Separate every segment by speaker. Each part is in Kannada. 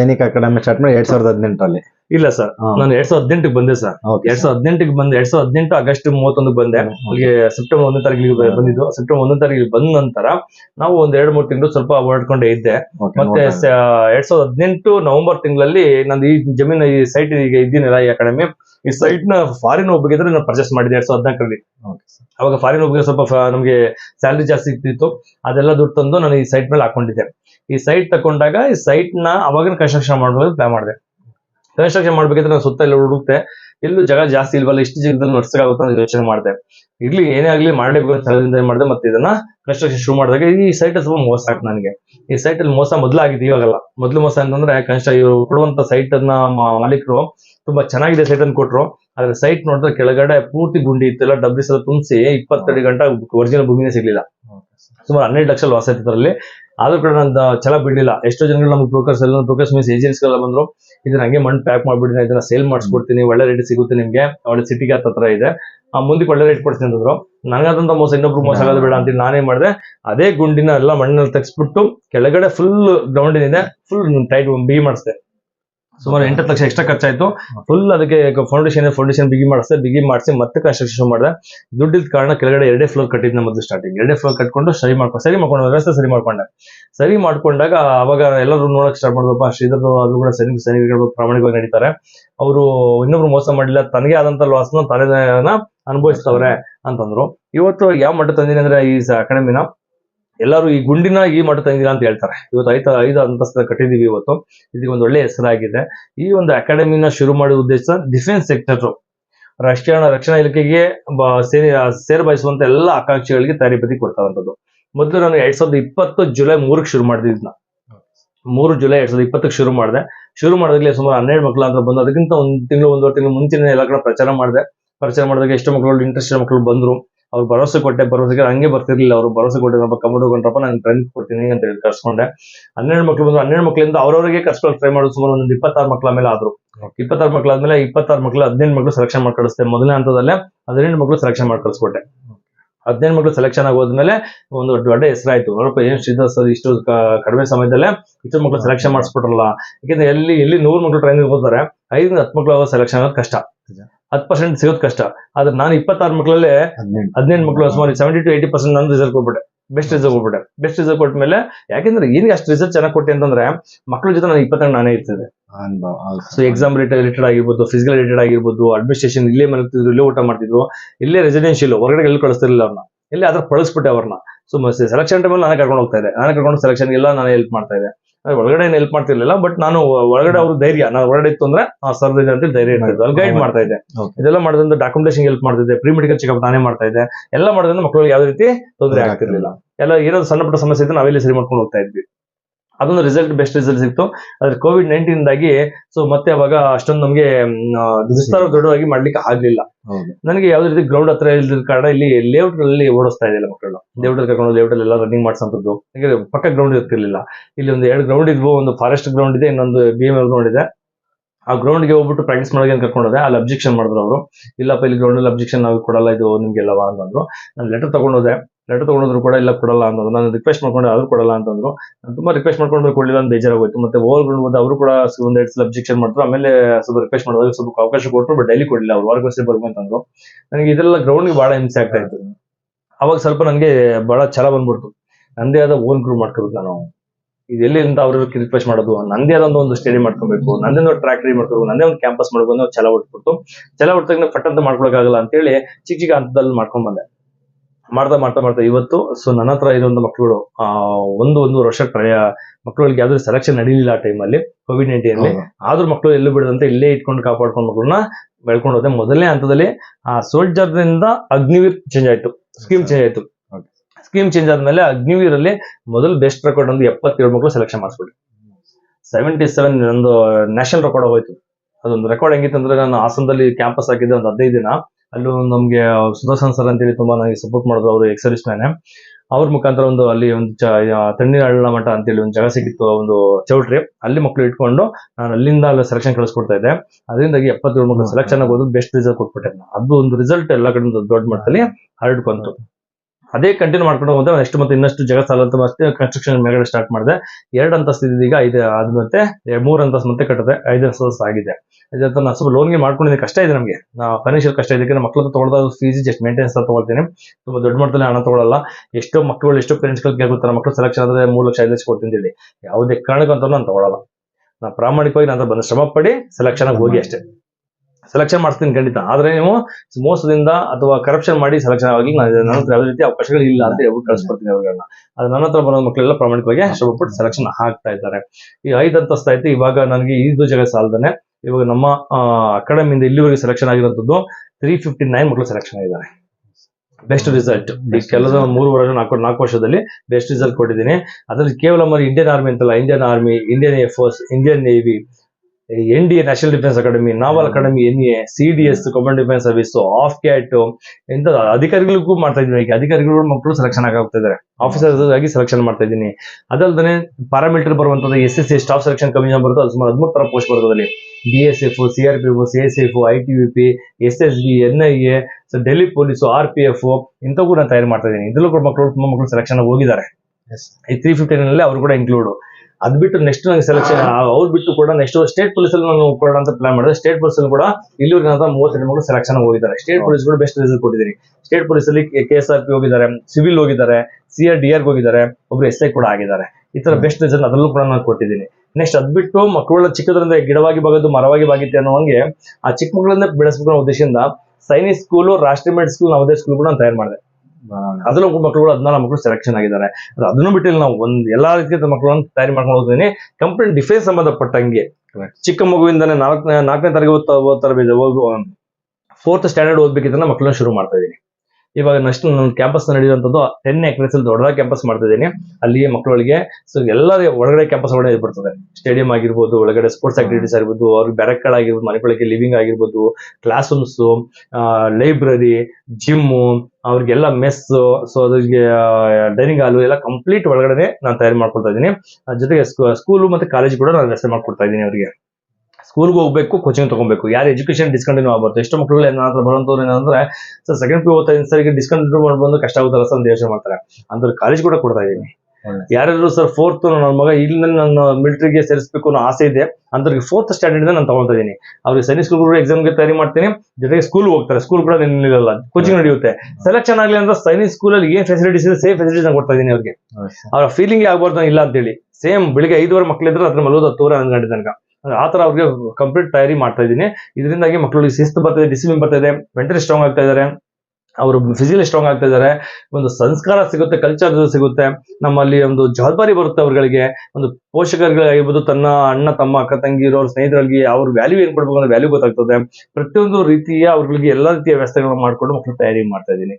Speaker 1: ಸೈನಿಕ ಅಕಾಡೆಮಿ ಸ್ಟಾರ್ಟ್ ಮಾಡಿ ಎರಡ್ ಸಾವಿರದ ಹದಿನೆಂಟರಲ್ಲಿ.
Speaker 2: ಇಲ್ಲ ಸರ್ ನಾನು ಎರಡ್ ಸಾವಿರದ ಹದಿನೆಂಟಿಗೆ ಬಂದೆ ಸರ್ ಎರಡ್ ಸಾವಿರದ ಹದಿನೆಂಟಕ್ಕೆ ಬಂದೆ ಎರಡ್ ಸಾವಿರದ ಹದಿನೆಂಟು ಆಗಸ್ಟ್ ಮೂವತ್ತೊಂದು ಬಂದೆ. ಅಲ್ಲಿಗೆ ಸೆಪ್ಟೆಂಬರ್ ಒಂದನೇ ತಾರೀಕಿಗೆ ಬಂದಿದ್ದು. ಸೆಪ್ಟೆಂಬರ್ ಒಂದನೇ ತಾರೀಕಿಗೆ ಬಂದ ನಂತರ ನಾವು ಒಂದ್ ಎರಡ್ ಮೂರು ತಿಂಗಳು ಸ್ವಲ್ಪ ಓಡಾಡ್ಕೊಂಡೇ ಇದ್ದೆ. ಮತ್ತೆ ಎರಡ್ ಸಾವಿರದ ಹದಿನೆಂಟು ನವೆಂಬರ್ ತಿಂಗಳಲ್ಲಿ ನಾನು ಈ ಜಮೀನು ಈ ಸೈಟ್ ಈಗ ಇದ್ದೀನಲ್ಲ ಈ ಅಕಾಡೆಮಿ ಈ ಸೈಟ್ನ ಫಾರಿನ್ ಒಬ್ಬಗಿದ್ರೆ ನಾನು ಪರ್ಚೇಸ್ ಮಾಡಿದ್ದೆ ಎರಡ್ ಸಾವಿರದ ಹದಿನಾಲ್ಕರಲ್ಲಿ. ಅವಾಗ ಫಾರಿನ್ ಒಬ್ಬಗೆ ಸ್ವಲ್ಪ ನಮಗೆ ಸ್ಯಾಲರಿ ಜಾಸ್ತಿ ಸಿಗ್ತಿತ್ತು ಅದೆಲ್ಲ ದುಡ್ಡು ತಂದು ನಾನು ಈ ಸೈಟ್ ಮೇಲೆ ಹಾಕೊಂಡಿದ್ದೆ. ಈ ಸೈಟ್ ತಗೊಂಡಾಗ ಈ ಸೈಟ್ನ ಅವಾಗಿನ ಕನ್ಸ್ಟ್ರಕ್ಷನ್ ಮಾಡ್ಬೇಕು ಪ್ಲಾನ್ ಮಾಡಿದೆ. ಕನ್ಸ್ಟ್ರಕ್ಷನ್ ಮಾಡ್ಬೇಕಿದ್ರೆ ನಾನು ಸುತ್ತ ಎಲ್ಲ ಹುಡುಕ್ತೆ. ಎಲ್ಲೂ ಜಾಗ ಜಾಸ್ತಿ ಇಲ್ವಲ್ಲ, ಇಷ್ಟು ಜಾಗದಲ್ಲಿ ನಡ್ಸಕ್ಕಾಗುತ್ತೆ ಅಂತ ಯೋಚನೆ ಮಾಡಿದೆ. ಇರ್ಲಿ, ಏನೇ ಆಗಲಿ ಮಾಡ್ಲೇಬೇಕು ಅಂತ ಏನ್ ಮಾಡಿದೆ, ಮತ್ತೆ ಇದನ್ನ ಕನ್ಸ್ಟ್ರಕ್ಷನ್ ಶುರು ಮಾಡಿದಾಗ ಈ ಸೈಟ್ ಸ್ವಲ್ಪ ಮೋಸ ಆಗ್ತದೆ ನನಗೆ. ಈ ಸೈಟ್ ಅಲ್ಲಿ ಮೋಸ ಮೊದಲಾಗಿದೆ ಇವಾಗಲ್ಲ. ಮೊದಲು ಮೋಸ ಅಂತಂದ್ರೆ ಕನ್ಸ್ಟ್ರ ಇವರು ಕೊಡುವಂತ ಸೈಟ್ ಅನ್ನ ಮಾಲೀಕರು ತುಂಬಾ ಚೆನ್ನಾಗಿದೆ ಸೈಟ್ ಅನ್ನು ಕೊಟ್ರು. ಆದ್ರೆ ಸೈಟ್ ನೋಡಿದ್ರೆ ಕೆಳಗಡೆ ಪೂರ್ತಿ ಗುಂಡಿ ಇತ್ತಲ್ಲ ಡಬ್ಬಿ ಸಲ ತುಂಬಿಸಿ ಇಪ್ಪತ್ತೆರಡು ಗಂಟೆ ಒರಿಜಿನಲ್ ಭೂಮಿನೇ ಸಿಗ್ಲಿಲ್ಲ. ಸುಮಾರು ಹನ್ನೆರಡು ಲಕ್ಷ ಲಾಸ್ ಆಯ್ತು ಅದರಲ್ಲಿ ಆದ್ರೂ ಕೂಡ ನಾನು ಛಲ ಬಿಡ್ಲಿಲ್ಲ. ಎಷ್ಟೋ ಜನಗಳು ನಮ್ಗೆ ಬ್ರೋಕರ್ಸ್ ಎಲ್ಲ ಬ್ರೋಕರ್ಸ್ ಮೀನ್ಸ್ ಏಜೆನ್ಸ್ ಬಂದ್ರು. ಇದನ್ನ ಹಂಗೆ ಮಣ್ಣು ಪ್ಯಾಕ್ ಮಾಡ್ಬಿಡಿ ಇದನ್ನ ಸೇಲ್ ಮಾಡಿಸ್ಕೊಡ್ತೀನಿ ಒಳ್ಳೆ ರೇಟ್ ಸಿಗುತ್ತೆ ನಿಮ್ಗೆ. ಒಳ್ಳೆ ಸಿಟಿಗೆ ಹತ್ರ ಇದೆ. ಆ ಮುಂದಕ್ಕೆ ಒಳ್ಳೆ ರೇಟ್ ಕೊಡ್ತೀನಿ ಅಂದ್ರು ನನಗಾದಂತ ಮೋಸ ಇನ್ನೊಬ್ರು ಮೋಸ ಆಗೋದು ಬೇಡ ಅಂತ ನಾನೇ ಮಾಡಿದೆ. ಅದೇ ಗುಂಡಿನ ಎಲ್ಲ ಮಣ್ಣಲ್ಲಿ ತೆಗೆಸ್ಬಿಟ್ಟು ಕೆಳಗಡೆ ಫುಲ್ ಗ್ರೌಂಡ್ ಏನಿದೆ ಫುಲ್ ಟೈಟ್ ಬಿಗಿ ಮಾಡಿಸ್ದೆ. ಸುಮಾರು ಎಂಟತ್ತು ಲಕ್ಷ ಎಕ್ಸ್ಟ್ರಾ ಖರ್ಚಾಯ್ತು. ಫುಲ್ ಅದಕ್ಕೆ ಫೌಂಡೇಶನ್ ಫೌಂಡೇಶನ್ ಬಿಗಿ ಮಾಡಿಸ್ದೆ, ಬಿಗಿ ಮಾಡಿಸಿ ಮತ್ತೆ ಕನ್ಸ್ಟ್ರಕ್ಷನ್ ಮಾಡಿದೆ. ದುಡ್ಡಿದ ಕಾರಣ ಕೆಳಗಡೆ ಎರಡೇ ಫ್ಲೋರ್ ಕಟ್ಟಿದ್ನ ಮೊದಲು ಸ್ಟಾರ್ಟಿಂಗ್ ಎರಡೇ ಫ್ಲೋರ್ ಕಟ್ಕೊಂಡು ಸರಿ ಮಾಡ್ಕೊಂಡು ಸರಿ ಮಾಡ್ಕೊಂಡು ವ್ಯವಸ್ಥೆ ಸರಿ ಮಾಡ್ಕೊಂಡೆ. ಸರಿ ಮಾಡ್ಕೊಂಡಾಗ ಅವಾಗ ಎಲ್ಲರೂ ನೋಡಕ್ ಸ್ಟಾರ್ಟ್ ಮಾಡಿದ್ರಪ್ಪ ಶ್ರೀಧರ್ ಅದು ಕೂಡ ಸರಿ ಸರಿ ಪ್ರಾಮಾಣಿಕವಾಗಿ ನಡೀತಾರೆ. ಅವರು ಇನ್ನೊಬ್ರು ಮೋಸ ಮಾಡಿಲ್ಲ, ತನಗೆ ಆದಂತ ಲಾಸ್ನ ತಲೆನ ಅನುಭವಿಸ್ತವ್ರೆ ಅಂತಂದ್ರು. ಇವತ್ತು ಯಾವ ಮಟ್ಟ ತಂದಿನಿ ಅಂದ್ರೆ ಈ ಅಕಾಡೆಮಿನ ಎಲ್ಲರೂ ಈ ಗುಂಡಿನ ಈ ಮಠ ತಂದಿಲ್ಲ ಅಂತ ಹೇಳ್ತಾರೆ. ಇವತ್ತು ಐದು ಐದು ಅಂತಸ್ತ ಕಟ್ಟಿದೀವಿ ಇವತ್ತು. ಇದಕ್ಕೆ ಒಂದು ಒಳ್ಳೆ ಹೆಸರಾಗಿದೆ ಈ ಒಂದು ಅಕಾಡೆಮಿನ ಶುರು ಮಾಡಿದ ಉದ್ದೇಶ ಡಿಫೆನ್ಸ್ ಸೆಕ್ಟರ್. ರಾಷ್ಟ್ರೀಯ ರಕ್ಷಣಾ ಇಲಾಖೆಗೆ ಸೇರಿ, ಸೇರ್ ಬಯಸುವಂತ ಎಲ್ಲ ಆಕಾಂಕ್ಷಿಗಳಿಗೆ ತರಬೇತಿ ಕೊಡ್ತಾರಂಥದ್ದು ಮೊದಲು ನಾನು ಎರಡ್ ಸಾವಿರದ ಇಪ್ಪತ್ತು ಜುಲೈ ಮೂರಕ್ಕೆ ಶುರು ಮಾಡಿದ್ನ ಮೂರು ಜುಲೈ ಎರಡ್ ಸಾವಿರದ ಇಪ್ಪತ್ತಕ್ಕೆ ಶುರು ಮಾಡಿದೆ. ಶುರು ಮಾಡಿದಾಗಲೇ ಸುಮಾರು ಹನ್ನೆರಡು ಮಕ್ಕಳು ಅಂತ ಬಂದು ಅದಕ್ಕಿಂತ ಒಂದು ತಿಂಗಳು, ಒಂದೂವರೆ ತಿಂಗಳು ಮುಂಚೆನೇ ಎಲ್ಲ ಕಡೆ ಪ್ರಚಾರ ಮಾಡಿದೆ. ಪ್ರಚಾರ ಮಾಡಿದಾಗ ಎಷ್ಟು ಮಕ್ಕಳು ಇಂಟ್ರೆಸ್ಟ್ ಮಕ್ಕಳು ಬಂದ್ರು. ಅವ್ರು ಭರವಸೆ ಕೊಟ್ಟೆ ಭರವಸೆಗೆ ಹಂಗೆ ಬರ್ತಿರ್ಲಿಲ್ಲ. ಅವರು ಭರವಸೆ ಕೊಟ್ಟಿದ್ರಪ್ಪ ಕಮಡು ಕೊಂಡ್ರಪ್ಪ ನಾನು ಟ್ರೆಂಡ್ ಕೊಡ್ತೀನಿ ಅಂತ ಹೇಳಿ ಕರ್ಸ್ಕೊಂಡೆ. ಹನ್ನೆರಡು ಮಕ್ಳು ಬಂದು ಹನ್ನೆರಡು ಮಕ್ಕಳಿಂದ ಅವ್ರವರಿಗೆ ಕರ್ಸ್ಕೊಂಡು ಟ್ರೈ ಮಾಡೋದು ಸುಮಾರು ಒಂದು ಇಪ್ಪತ್ತಾರು ಮಕ್ಕಳ ಮೇಲೆ ಆದ್ರು. ಇಪ್ಪತ್ತಾರು ಮಕ್ಕಳಾದ್ಮೇಲೆ ಇಪ್ಪತ್ತಾರು ಮಕ್ಳು ಹದಿನೆಂಟು ಮಕ್ಳು ಸೆಲೆಕ್ಷನ್ ಮಾಡಿ ಕಳಿಸ್ತೆ ಮೊದಲನೇ ಹಂತದಲ್ಲೇ ಹದಿನೆಂಟು ಮಕ್ಳು ಸೆಲೆಕ್ಷನ್ ಮಾಡಿ ಕಳಿಸ್ಕೊಟ್ಟೆ ಹದಿನೆಂಟು ಮಕ್ಕಳು ಸೆಲೆಕ್ಷನ್ ಆಗೋದ್ಮೇಲೆ ಒಂದು ದೊಡ್ಡ ಹೆಸರಾಯ್ತು ನೋಡಪ್ಪ ಏನ್ ಶ್ರೀಧರ್ ಸರ್ ಇಷ್ಟು ಕಡಿಮೆ ಸಮಯದಲ್ಲೇ ಇಷ್ಟು ಮಕ್ಕಳು ಸೆಲೆಕ್ಷನ್ ಮಾಡಿಸ್ಬಿಟ್ರಲ್ಲ ಯಾಕಂದ್ರೆ ಎಲ್ಲಿ ಎಲ್ಲಿ ನೂರು ಮಕ್ಕಳು ಟ್ರೈನಿಂಗ್ ಹೋಗ್ತಾರೆ ಐದರಿಂದ ಹತ್ತು ಮಕ್ಕಳು ಸೆಲೆಕ್ಷನ್ ಆಗೋದು ಕಷ್ಟ. ಹತ್ತು ಪರ್ಸೆಂಟ್ ಸಿಗೋದು ಕಷ್ಟ. ಆದ್ರೆ ನಾನು ಇಪ್ಪತ್ತಾರು ಮಕ್ಕಳಲ್ಲೇ
Speaker 1: ಹದಿನೆಂಟು.
Speaker 2: ಮಕ್ಕಳು ಸುಮಾರು ಸೆವೆಂಟಿ ಟು ಏಯ್ಟಿ ಪರ್ಸೆಂಟ್ ನಾನು ರಿಸಲ್ಟ್ ಕೊಟ್ಬಿಟ್ಟೆ. ಬೆಸ್ಟ್ ರಿಸಲ್ಟ್ ಕೊಟ್ಬಿಟ್ಟೆ. ಬೆಸ್ಟ್ ರಿಸಲ್ಟ್ ಕೊಟ್ಮೇಲೆ ಯಾಕೆಂದ್ರೆ ಏನಿಗೆ ಅಷ್ಟು ರಿಸಲ್ಟ್ ಚೆನ್ನಾಗಿ ಕೊಟ್ಟೆ ಅಂತಂದ್ರೆ ಮಕ್ಕಳ ಜೊತೆ ನಾನು ಇಪ್ಪತ್ತೆರಡು ನಾನೇ
Speaker 1: ಇರ್ತದೆ
Speaker 2: ಸೊ ಎಕ್ಸಾಮ್ ರಿಲೇಟೆಡ್ ಆಗಿರ್ಬೋದು ಫಿಸಿಕಲ್ ರಿಲೇಟೆಡ್ ಆಗಿರ್ಬೋದು ಅಡ್ಮಿನಿಸ್ಟ್ರೇಷನ್ ಇಲ್ಲೇ ಮಲಗ್ತಿದ್ರು ಇಲ್ಲೇ ಊಟ ಮಾಡ್ತಿದ್ರು ಇಲ್ಲೇ ರೆಸಿಡೆನ್ಷಿಯಲ್ ಹೊರಗಡೆ ಎಲ್ಲಿ ಕಳಿಸ್ತಿರ್ಲಿಲ್ಲ ಅವ್ರನ್ನ. ಇಲ್ಲೇ ಅದ್ರ ಪಳಿಸ್ಬಿಟ್ಟೆ ಅವ್ರನ್ನ. ಸೊ ಸೆಲೆಕ್ಷನ್ ಟೈಮಲ್ಲಿ ನಾನೇ ಕರ್ಕೊಂಡು ಹೋಗ್ತಾ ಇದ್ದೆ. ನಾನೇ ಕರ್ಕೊಂಡು ಸೆಲೆಕ್ಷನ್ ಎಲ್ಲ ನಾನೇ ಹೆಲ್ಪ್ ಮಾಡ್ತಾ ಇದ್ದೆ. ಒಳಗಡೆ ಏನು ಹೆಲ್ಪ್ ಮಾಡ್ತಿರ್ಲಿಲ್ಲ ಬಟ್ ನಾನು ಒಳಗಡೆ ಅವ್ರ ಧೈರ್ಯ ನಾನು ಒಳಗಡೆ ಇತ್ತು ಅಂದ್ರೆ ಸರ್ ಇದೆ ಅಂತ ಧೈರ್ಯ ಇರ್ತಿದ್ದು ಅಲ್ಲಿ ಗೈಡ್ ಮಾಡ್ತಾ ಇದ್ದೆ. ಇದೆಲ್ಲ ಮಾಡಿದ್ರೆ ಡಾಕ್ಯುಮೆಂಟೇಶನ್ ಹೆಲ್ಪ್ ಮಾಡ್ತಿದ್ದೆ ಪ್ರೀ ಮೆಡಿಕಲ್ ಚೆಕಪ್ ನಾನೇ ಮಾಡ್ತಾ ಇದ್ದೆ. ಎಲ್ಲ ಮಾಡಿದ್ರೆ ಮಕ್ಕಳಿಗೆ ಯಾವ ರೀತಿ ತೊಂದರೆ ಆಗ್ತಿರ್ಲಿಲ್ಲ. ಎಲ್ಲ ಏನಾದ್ರು ಸಣ್ಣ ಪುಟ್ಟ ಸಮಸ್ಯೆ ಇದ್ರೆ ನಾವೆಲ್ಲಿ ಸರಿ ಮಾಡ್ಕೊಂಡು ಹೋಗ್ತಾ ಇದ್ವಿ. ಅದೊಂದು ರಿಸಲ್ಟ್ ಬೆಸ್ಟ್ ರಿಸಲ್ಟ್ ಸಿಕ್ತು. ಆದ್ರೆ ಕೋವಿಡ್ ನೈನ್ಟೀನ್ ದಾಗಿ ಸೊ ಮತ್ತೆ ಅವಾಗ ಅಷ್ಟೊಂದು ನಮಗೆ ವಿಸ್ತಾರ ದೊಡ್ಡದಾಗಿ ಮಾಡ್ಲಿಕ್ಕೆ ಆಗ್ಲಿಲ್ಲ. ನನಗೆ ಯಾವ್ದೇ ರೀತಿ ಗ್ರೌಂಡ್ ಹತ್ರ ಇಲ್ಲದ ಕಾರಣ ಇಲ್ಲಿ ಲೇಔಟ್ ಅಲ್ಲಿ ಓಡಿಸ್ತಾ ಇದ್ದಿಲ್ಲ ಮಕ್ಕಳು. ಲೇಔಟ್ ಕರ್ಕೊಂಡು ಲೇಔಟ್ ಎಲ್ಲ ರನ್ನಿಂಗ್ ಮಾಡಿಸಂತದ್ದು ಪಕ್ಕ ಗ್ರೌಂಡ್ ಇರ್ತಿರ್ಲಿಲ್ಲ. ಇಲ್ಲಿ ಒಂದು ಎರಡು ಗ್ರೌಂಡ್ ಇದ್ವು ಒಂದು ಫಾರೆಸ್ಟ್ ಗ್ರೌಂಡ್ ಇದೆ ಇನ್ನೊಂದು ಬಿ ಎಂ ಎಲ್ ಗ್ರೌಂಡ್ ಇದೆ. ಆ ಗ್ರೌಂಡ್ಗೆ ಹೋಗ್ಬಿಟ್ಟು ಪ್ರಾಕ್ಟೀಸ್ ಮಾಡೋಕೆ ಅಂತ ಕರ್ಕೊಂಡೋದೆ ಅಲ್ಲಿ ಅಬ್ಜೆಕ್ಷನ್ ಮಾಡಿದ್ರು ಅವರು. ಇಲ್ಲಪ್ಪ ಇಲ್ಲಿ ಗ್ರೌಂಡ್ ಅಲ್ಲಿ ಅಬ್ಜೆಕ್ಷನ್ ನಾವು ಕೊಡಲ್ಲ ಇದು ನಿಮ್ಗೆಲ್ಲವಾ ಅಂತಂದ್ರು ನಾನು ಲೆಟರ್ ತಗೊಂಡೋದೆ. ಲೆಟರ್ ತಗೊಂಡ್ರು ಕೂಡ ಇಲ್ಲ, ಕೊಡಲ್ಲ ಅಂತಂದ್ರು ನಾನು ರಿಕ್ವೆಸ್ಟ್ ಮಾಡ್ಕೊಂಡೆ ಅವ್ರು ಕೊಡಲ್ಲ ಅಂತಂದ್ರು. ನಾನು ತುಂಬಾ ರಿಕ್ವೆಸ್ಟ್ ಮಾಡ್ಕೊಂಡು ಕೊಡಲಿಲ್ಲ ಅಂತ ಬೇಜಾರಾಗೋಯ್ತು. ಮತ್ತೆ ಓವರ್ ಗ್ರೌಂಡ್ ಬಂದು ಅವರು ಕೂಡ ಒಂದು ಎರಡು ಸಲ ಅಬ್ಜೆಕ್ಷನ್ ಮಾಡಿದ್ರು ಆಮೇಲೆ ಸ್ವಲ್ಪ ರಿಕ್ವೆಸ್ಟ್ ಮಾಡಿದಾಗ ಸ್ವಲ್ಪ ಅವಕಾಶ ಕೊಟ್ಟರು ಬಟ್ ಡೈಲಿ ಕೊಡಲಿಲ್ಲ ಅವ್ರು. ವಾರಕ್ಕೋಸ್ಕರ ಬರ್ಬೇಕು ಅಂತಂದ್ರು. ನನಗೆ ಇದೆಲ್ಲ ಗ್ರೌಂಡ್ಗೆ ಬಹಳ ಹಿಂಸೆ ಆಗ್ತಾ ಇತ್ತು. ಅವಾಗ ಸ್ವಲ್ಪ ನನಗೆ ಬಹಳ ಛಲ ಬಂದ್ಬಿಡ್ತು. ನಂದೇ ಆದ ಓನ್ ಗ್ರೂಪ್ ಮಾಡ್ಕೋಬೇಕು ನಾನು. ಇದು ಎಲ್ಲಿಂದ ಅವ್ರ ರಿಕ್ವೆಸ್ಟ್ ಮಾಡೋದು? ನಂದೇ ಆದ ಒಂದು ಸ್ಟೇಡಿಯಂ ಮಾಡ್ಕೊಬೇಕು. ನಂದೇ ಒಂದು ಟ್ರ್ಯಾಕ್ ರೆಡಿ ಮಾಡ್ಕೋಬೇಕು. ನಂದೇ ಒಂದು ಕ್ಯಾಂಪಸ್ ಮಾಡ್ಕೊಂಡು ಛಲ ಹೊಟ್ಬಿಟ್ಟು ಛಲ ಹೊಟ್ಟಾಗ ಫಟ್ ಅಂತ ಮಾಡ್ಕೊಳಕ್ಕಾಗಲ್ಲ ಅಂತೇಳಿ ಚಿಕ್ಕ ಚಿಕ್ಕ ಹಂತದಲ್ಲಿ ಮಾಡ್ಕೊಂಡ್ ಬಂದೆ. ಮಾಡ್ತಾ ಮಾಡ್ತಾ ಮಾಡ್ತಾ ಇವತ್ತು ಸೊ ನನ್ನ ಹತ್ರ ಇರುವಂತ ಮಕ್ಕಳು ಆ ಒಂದು ಒಂದು ವರ್ಷ ಪ್ರಯ ಮಕ್ಕಳಿಗೆ ಯಾವ್ದು ಸೆಲೆಕ್ಷನ್ ನಡೀಲಿಲ್ಲ ಆ ಟೈಮಲ್ಲಿ ಕೋವಿಡ್ ನೈನ್ಟೀನ್ ಅಲ್ಲಿ. ಆದ್ರೂ ಮಕ್ಕಳು ಎಲ್ಲೂ ಬಿಡದಂತೆ ಇಲ್ಲೇ ಇಟ್ಕೊಂಡು ಕಾಪಾಡ್ಕೊಂಡು ಮಕ್ಕಳನ್ನ ಬೆಳ್ಕೊಂಡು ಹೋದೆ. ಮೊದಲನೇ ಹಂತದಲ್ಲಿ ಆ ಸೋಲ್ಜರ್ನಿಂದ ಅಗ್ನಿವೀರ್ ಚೇಂಜ್ ಆಯ್ತು. ಸ್ಕೀಮ್ ಚೇಂಜ್ ಆಯ್ತು. ಸ್ಕೀಮ್ ಚೇಂಜ್ ಆದ್ಮೇಲೆ ಅಗ್ನಿವೀರ್ ಅಲ್ಲಿ ಮೊದಲು ಬೆಸ್ಟ್ ರೆಕಾರ್ಡ್ ಒಂದು ಎಪ್ಪತ್ತೇಳು ಮಕ್ಕಳು ಸೆಲೆಕ್ಷನ್ ಮಾಡಿಸ್ಬಿಟ್ಟು ಸೆವೆಂಟಿ ಸೆವೆನ್ ನಂದು ನ್ಯಾಷನಲ್ ರೆಕಾರ್ಡ್ ಹೋಯ್ತು. ಅದೊಂದು ರೆಕಾರ್ಡ್ ಹೆಂಗಿತ್ತು ಅಂದ್ರೆ ನಾನು ಹಾಸನದಲ್ಲಿ ಕ್ಯಾಂಪಸ್ ಹಾಕಿದ್ದೆ ಒಂದು ಹದಿನೈದು ದಿನ. ಅಲ್ಲೂ ನಮ್ಗೆ ಸುದರ್ಶನ್ ಸರ್ ಅಂತೇಳಿ ತುಂಬಾ ನನಗೆ ಸಪೋರ್ಟ್ ಮಾಡಿದ್ರು. ಅವರು ಎಕ್ಸರ್ವಿಸ್ ಮ್ಯಾನೆ ಅವ್ರ ಮುಖಾಂತರ ಒಂದು ಅಲ್ಲಿ ಒಂದು ಚ ಹಳ್ಳ ಮಠ ಅಂತೇಳಿ ಒಂದು ಜಾಗ ಸಿಕ್ಕಿತ್ತು ಒಂದು ಚೌಟ್ರಿ. ಅಲ್ಲಿ ಮಕ್ಕಳು ಇಟ್ಕೊಂಡು ನಾನು ಅಲ್ಲಿಂದ ಅಲ್ಲಿ ಸೆಲೆಕ್ಷನ್ ಕಳಿಸ್ಕೊಡ್ತಾ ಇದ್ದೆ. ಅದರಿಂದಾಗಿ ಎಪ್ಪತ್ತೇಳು ಮಕ್ಕಳು ಸೆಲೆಕ್ಷನ್ ಆಗೋದು ಬೆಸ್ಟ್ ರಿಸಲ್ಟ್ ಕೊಟ್ಬಿಟ್ಟೆ. ಅದು ಒಂದು ರಿಸಲ್ಟ್ ಎಲ್ಲ ಕಡೆ ದೊಡ್ಡ ಮಟ್ಟದಲ್ಲಿ ಹರಡ್ಕೊಂತು. ಅದೇ ಕಂಟಿನ್ಯೂ ಮಾಡ್ಕೊಂಡು ಹೋದ್ರೆ ನೆಕ್ಸ್ಟ್ ಮತ್ತೆ ಇನ್ನಷ್ಟು ಜಗ ಸಾಲಂತ ಮತ್ತೆ ಕನ್ಸ್ಟ್ರಕ್ಷನ್ ಮೇಲ್ಗಡೆ ಸ್ಟಾರ್ಟ್ ಮಾಡಿದೆ. ಎರಡು ಅಂತಸ್ತು ಇದ್ದಿದ್ದು ಈಗ ಐದು ಅದು ಮತ್ತೆ ಮೂರು ಅಂತಸ್ತು ಮತ್ತೆ ಕಟ್ಟಿದೆ. ಐದು ಅಂತಸ್ತು ಆಗಿದೆ. ಇದಂತ ನಾನು ಸ್ವಲ್ಪ ಲೋನ್ಗೆ ಮಾಡ್ಕೊಂಡಿದ್ದೀನಿ ಕಷ್ಟ ಇದೆ ನಮಗೆ. ಫೈನಾನ್ಷಿಯಲ್ ಕಷ್ಟ ಇದಕ್ಕೆ ನಮ್ಮ ಮಕ್ಕಳ ತೊಗೊಳ್ದಾಗ ಫೀಸ್ ಜಸ್ಟ್ ಮೇಂಟೆನೆನ್ಸ್ ತಗೊಳ್ತೀನಿ. ತುಂಬಾ ದೊಡ್ಡ ಮಟ್ಟದಲ್ಲಿ ಹಣ ತಗೊಳ್ಳಲ್ಲ ಎಷ್ಟೋ ಮಕ್ಕಳು, ಎಷ್ಟೋ ಪೇರೆಂಟ್ಸ್ಗಳು ಕೇಳ್ಕೊತಾರೆ ಮಕ್ಕಳು ಸೆಲೆಕ್ಷನ್ ಆದ್ರೆ ಮೂರು ಲಕ್ಷ, ಐದು ಲಕ್ಷ ಕೊಡ್ತೀನಿ ಹೇಳಿ. ಯಾವುದೇ ಕಾರಣಕ್ಕಂತ ನಾನು ತಗೊಳ್ಳಲ್ಲ ನಾನು ಪ್ರಾಮಾಣಿಕವಾಗಿ ನಾನು ಬಂದು ಶ್ರಮ ಪಡಿ ಸೆಲೆಕ್ಷನ್ ಆಗಿ ಹೋಗಿ ಅಷ್ಟೇ. ಸೆಲೆಕ್ಷನ್ ಮಾಡ್ತೀನಿ ಖಂಡಿತ. ಆದ್ರೆ ನೀವು ಮೋಸದಿಂದ ಅಥವಾ ಕರಪ್ಷನ್ ಮಾಡಿ ಸೆಲೆಕ್ಷನ್ ಆಗಿ ನಾನು ನನ್ನ ಹತ್ರ ಯಾವುದೇ ರೀತಿ ಅವಕಾಶಗಳು ಇಲ್ಲ ಅಂತ ಹೇಳ್ಬಿಟ್ಟು ಕಳಿಸ್ಕೊಡ್ತೀನಿ ಅವ್ರಿಗೆಲ್ಲ ಅದು ನನ್ನ ಹತ್ರ ಬರೋ ಮಕ್ಕಳೆಲ್ಲ ಪ್ರಾಮಾಣಿಕವಾಗಿ ಶ್ರಮಪಟ್ಟು ಸೆಲೆಕ್ಷನ್ ಆಗ್ತಾ ಇದ್ದಾರೆ. ಈ ಐದು ಅಂತಸ್ತ ಐತೆ. ಇವಾಗ ನನಗೆ ಇದು ಜಗ ಸಾಲದನೆ. ಇವಾಗ ನಮ್ಮ ಅಕಾಡೆಮಿಯಿಂದ ಇಲ್ಲಿವರೆಗೆ ಸೆಲೆಕ್ಷನ್ ಆಗಿರೋಂಥದ್ದು ತ್ರೀ ಫಿಫ್ಟಿ ನೈನ್ ಮಕ್ಕಳು ಸೆಲೆಕ್ಷನ್ ಆಗಿದ್ದಾರೆ. ಬೆಸ್ಟ್ ರಿಸಲ್ಟ್ ಈ ಕೆಲವು ಮೂರು ವರ್ಷ, ನಾಲ್ಕು ನಾಲ್ಕು ವರ್ಷದಲ್ಲಿ ಬೆಸ್ಟ್ ರಿಸಲ್ಟ್ ಕೊಟ್ಟಿದ್ದೀನಿ. ಅದರಲ್ಲಿ ಕೇವಲ ಮರಿ ಇಂಡಿಯನ್ ಆರ್ಮಿ ಅಂತಲ್ಲ Indian army Indian air force Indian navy N D A national defence academy naval academy N A C D S command defence service of cat ಎಂತ ಅಧಿಕಾರಿಗಳಿಗೂ ಮಾಡ್ತಾ ಇದ್ದೀನಿ. ಈಗ ಅಧಿಕಾರಿಗಳು ಮಕ್ಕಳು ಸೆಲೆಕ್ಷನ್ ಆಗ್ತಾ ಇದ್ದಾರೆ ಆಫೀಸರ್ ಆಗಿ ಸೆಲೆಕ್ಷನ್ ಮಾಡ್ತಾ ಇದ್ದೀನಿ. ಅದಲ್ಲದೆ ಪ್ಯಾರಾಮಿಲಿಟರಿ ಬರುವಂತದ್ದು S S C staff selection commission ಬರುತ್ತೆ. ಅದು ಸುಮಾರು ಹದಿಮೂರು ತರ ಪೋಸ್ಟ್ ಬರ್ತದೆ ಅಲ್ಲಿ B S F C R P F C S F I T U P S S B N I A Delhi police R P F ಇಂಥವು ನಾನು ತಯಾರು ಮಾಡ್ತಾ ಇದ್ದೀನಿ. ಇದರಲ್ಲೂ ಕೂಡ ಮಕ್ಕಳು ತುಂಬಾ ಮಕ್ಕಳು ಸೆಲೆಕ್ಷನ್ ಹೋಗಿದ್ದಾರೆ. ಈ ತ್ರೀ ಫಿಫ್ಟೀನಲ್ಲಿ ಅವರು ಕೂಡ ಇನ್ಕ್ಲೂಡ್ ಅದ್ ಬಿಟ್ಟು ನೆಕ್ಸ್ಟ್ ನಂಗೆ ಸೆಲೆಕ್ಷನ್ ಅವ್ರು ಬಿಟ್ಟು ಕೂಡ ನೆಕ್ಸ್ಟ್ ಸ್ಟೇಟ್ ಪೊಲೀಸ್ ಅಲ್ಲಿ ನಾನು ಕೊಡೋಣ ಅಂತ ಪ್ಲಾನ್ ಮಾಡಿದ್ರೆ ಸ್ಟೇಟ್ ಪೊಲೀಸ್ ಅಲ್ಲಿ ಕೂಡ ಇಲ್ಲಿ ಮೂವತ್ತೆರಡು ಮಕ್ಕಳು ಸೆಲೆಕ್ಷನ್ ಹೋಗಿದ್ದಾರೆ. ಸ್ಟೇಟ್ ಪೊಲೀಸ್ ಕೂಡ ಬೆಸ್ಟ್ ರಿಸಲ್ಟ್ ಕೊಟ್ಟಿದ್ದೀನಿ ಸ್ಟೇಟ್ ಪೊಲೀಸ್ ಅಲ್ಲಿ ಕೆ ಎಸ್ ಆರ್ ಪಿ ಹೋಗಿದ್ದಾರೆ ಸಿವಿಲ್ ಹೋಗಿದ್ದಾರೆ ಸಿ ಆರ್ ಡಿ ಆರ್ ಹೋಗಿದ್ದಾರೆ ಒಬ್ರು ಎಸ್ ಐ ಕೂಡ ಆಗಿದ್ದಾರೆ. ಈ ತರ ಬೆಸ್ಟ್ ರಿಸಲ್ಟ್ ಅದರಲ್ಲೂ ಕೂಡ ನಾನು ಕೊಟ್ಟಿದ್ದೀನಿ. ನೆಕ್ಸ್ಟ್ ಅದ್ ಬಿಟ್ಟು ಮಕ್ಕಳ ಚಿಕ್ಕದ್ರಿಂದ ಗಿಡವಾಗಿ ಬಾಗದ್ದು ಮರವಾಗಿ ಬಾಗಿತ್ತೆ ಅನ್ನೋ ಹಂಗೆ ಆ ಚಿಕ್ಕ ಮಕ್ಕಳನ್ನ ಬೆಳೆಸ್ಬೇಕು ಅನ್ನೋ ಉದ್ದೇಶದಿಂದ ಸೈನಿಕ್ ಸ್ಕೂಲು ರಾಷ್ಟ್ರೀಯ ಮೆಡ್ ಸ್ಕೂಲ್ ನವೋದಯ ಸ್ಕೂಲ್ ಕೂಡ ನಾನು ತಯಾರು ಮಾಡಿದೆ. ಅದರಲ್ಲೂ ಮಕ್ಕಳು ಹದಿನಾಲ್ಕು ಮಕ್ಕಳು ಸೆಲೆಕ್ಷನ್ ಆಗಿದ್ದಾರೆ. ಅದು ಅದನ್ನು ಬಿಟ್ಟಿಲ್ಲ ನಾವು ಒಂದ್ ಎಲ್ಲಾ ರೀತಿಯ ಮಕ್ಕಳನ್ನು ತಯಾರಿ ಮಾಡ್ಕೊಂಡು ಹೋಗ್ತೀನಿ. ಕಂಪ್ಲೀಟ್ ಡಿಫೆನ್ಸ್ ಸಂಬಂಧಪಟ್ಟಂಗೆ. ಚಿಕ್ಕ ಮಗುವಿಂದಾನೆ ನಾಲ್ಕನೇ ನಾಲ್ಕನೇ ತರಗತಿ ಓದ್ತಾ ಓದ್ತಾ ಫೋರ್ತ್ ಸ್ಟ್ಯಾಂಡರ್ಡ್ ಓದ್ಬೇಕಿದ್ರೆ ಮಕ್ಕಳನ್ನ ಶುರು ಮಾಡ್ತಾ ಇದ್ದೀನಿ. ಇವಾಗ ನೆಕ್ಸ್ಟ್ ನನ್ನ ಕ್ಯಾಂಪಸ್ ನಡೆಯುವಂಥದ್ದು ಟೆನ್ ಎಕ್ರೆಸ್ ಅಲ್ಲಿ ದೊಡ್ಡದಾಗಿ ಕ್ಯಾಂಪಸ್ ಮಾಡ್ತಾ ಇದ್ದೀನಿ ಅಲ್ಲಿ ಮಕ್ಕಳಿಗೆ ಸೊ ಎಲ್ಲ ಒಳಗಡೆ ಕ್ಯಾಂಪಸ್ ಒಳಗಡೆ ಇರ್ಬಿಡ್ತದೆ ಸ್ಟೇಡಿಯಂ ಆಗಿರ್ಬೋದು, ಒಳಗಡೆ ಸ್ಪೋರ್ಟ್ಸ್ ಆಕ್ಟಿವಿಟೀಸ್ ಆಗಿರ್ಬೋದು ಅವ್ರಿಗೆ ಬ್ಯಾರಕ್ಗಳಾಗಿರ್ಬೋದು ಮನೆಗಳಿಗೆ ಲಿವಿಂಗ್ ಆಗಿರ್ಬೋದು ಕ್ಲಾಸ್ ರೂಮ್ಸ್ ಲೈಬ್ರರಿ ಜಿಮ್ಮು ಅವ್ರಿಗೆಲ್ಲ ಮೆಸ್ ಸೊ ಅದ್ರಿಗೆ ಡೈನಿಂಗ್ ಹಾಲು ಎಲ್ಲ ಕಂಪ್ಲೀಟ್ ಒಳಗಡೆ ನಾನು ತಯಾರು ಮಾಡ್ಕೊಳ್ತಾ ಇದ್ದೀನಿ. ಜೊತೆಗೆ ಸ್ಕೂಲು ಮತ್ತೆ ಕಾಲೇಜ್ ಕೂಡ ನಾನು ವ್ಯವಸ್ಥೆ ಮಾಡ್ಕೊಡ್ತಾ ಇದ್ದೀನಿ ಅವರಿಗೆ. ಸ್ಕೂಲ್ಗೆ ಹೋಗ್ಬೇಕು ಕೋಚಿಂಗ್ ತಗೊಬೇಕು. ಯಾರು ಎಜುಕೇಶನ್ ಡಿಸ್ಕಂಟಿನ್ಯೂ ಆಗ್ಬಾರ್ದು? ಎಷ್ಟೋ ಮಕ್ಕಳು ಏನಾದ್ರು ಬರುವಂತವ್ರು ಏನಂದ್ರೆ ಸರ್ ಸೆಕೆಂಡ್ ಪಿ ಓದ್ತಾ ಇದ್ದೀನಿ ಸರ್ ಡಿಸ್ಕಂಟಿನ್ಯೂ ಮಾಡ್ಬಂದು ಕಷ್ಟ ಆಗುತ್ತಲ್ಲ ಸರ್ ಅಂತ ಯೋಚನೆ ಮಾಡ್ತಾರೆ. ಅಂದ್ರೆ ಕಾಲೇಜ್ ಕೂಡ ಕೊಡ್ತಾ ಇದ್ದೀನಿ. ಯಾರು ಸರ್ ಫೋರ್ತ್ ನನ್ನ ಮಗ ಇಲ್ಲಿ ನನ್ನ ಮಿಲಿಟರಿಗೆ ಸೇರಿಸಬೇಕು ಅನ್ನೋ ಆಸೆ ಇದೆ ಅಂತವ್ರಿಗೆ ಫೋರ್ತ್ ಸ್ಟ್ಯಾಂಡರ್ಡ್ ನಾನು ತಗೊಳ್ತಾ ಇದ್ದೀನಿ. ಅವ್ರಿಗೆ ಸೈನಿಕ್ ಸ್ಕೂಲ್ ಎಕ್ಸಾಮ್ಗೆ ತಯಾರಿ ಮಾಡ್ತೀನಿ. ಜೊತೆಗೆ ಸ್ಕೂಲ್ ಹೋಗ್ತಾರೆ. ಸ್ಕೂಲ್ ಕೂಡ ನಿಲ್ಲಲ್ಲ ಕೋಚಿಂಗ್ ನಡೆಯುತ್ತೆ. ಸೆಲೆಕ್ಷನ್ ಆಗಲಿ ಅಂದ್ರೆ ಸೈನಿಕ್ ಸ್ಕೂಲಲ್ಲಿ ಏನ್ ಫೆಸಿಲಿಟೀಸ್ ಇದೆ ಸೇಮ್ ಫೆಸಿಲಿಟೀಸ್ ಕೊಡ್ತಾ ಇದ್ದೀನಿ ಅವ್ರಿಗೆ. ಅವ್ರ ಫೀಲಿಂಗ್ ಆಗ್ಬಾರ್ದು ಇಲ್ಲ ಅಂತೇಳಿ ಸೇಮ್ ಬೆಳಿಗ್ಗೆ ಐದುವರೆ ಮಕ್ಕಳಿದ್ರೆ ಅದ್ರ ಮಲೋದು ಹತ್ತುವರೆ ಹನ್ನೊಂದು ಗಂಟೆ ತನಕ. ಅಂದ್ರೆ ಆ ತರ ಅವ್ರಿಗೆ ಕಂಪ್ಲೀಟ್ ತಯಾರಿ ಮಾಡ್ತಾ ಇದ್ದೀನಿ. ಇದರಿಂದಾಗಿ ಮಕ್ಕಳಿಗೆ ಶಿಸ್ತು ಬರ್ತದೆ ಡಿಸಿಪ್ಲಿನ್ ಬರ್ತಿದೆ ಮೆಂಟಲಿ ಸ್ಟ್ರಾಂಗ್ ಆಗ್ತಾ ಇದ್ದಾರೆ ಅವರು ಫಿಸಿಕಲಿ ಸ್ಟ್ರಾಂಗ್ ಆಗ್ತಾ ಇದ್ದಾರೆ ಒಂದು ಸಂಸ್ಕಾರ ಸಿಗುತ್ತೆ ಕಲ್ಚರ್ ಸಿಗುತ್ತೆ. ನಮ್ಮಲ್ಲಿ ಒಂದು ಜವಾಬ್ದಾರಿ ಬರುತ್ತೆ ಅವ್ರಗಳಿಗೆ. ಒಂದು ಪೋಷಕರುಗಳಾಗಿರ್ಬೋದು ತನ್ನ ಅಣ್ಣ, ತಮ್ಮ ಅಕ್ಕ ತಂಗಿರೋ ಅವ್ರ ಸ್ನೇಹಿತರಿಗೆ ಅವ್ರ ವ್ಯಾಲ್ಯೂ ಏನ್ ಕೊಡ್ಬೇಕು ಅನ್ನೋ ವ್ಯಾಲ್ಯೂ ಗೊತ್ತಾಗ್ತದೆ. ಪ್ರತಿಯೊಂದು ರೀತಿಯ ಅವ್ರಗಳಿಗೆ ಎಲ್ಲಾ ರೀತಿಯ ವ್ಯವಸ್ಥೆಗಳನ್ನ ಮಾಡ್ಕೊಂಡು ಮಕ್ಕಳು ತಯಾರಿ ಮಾಡ್ತಾ ಇದ್ದೀನಿ.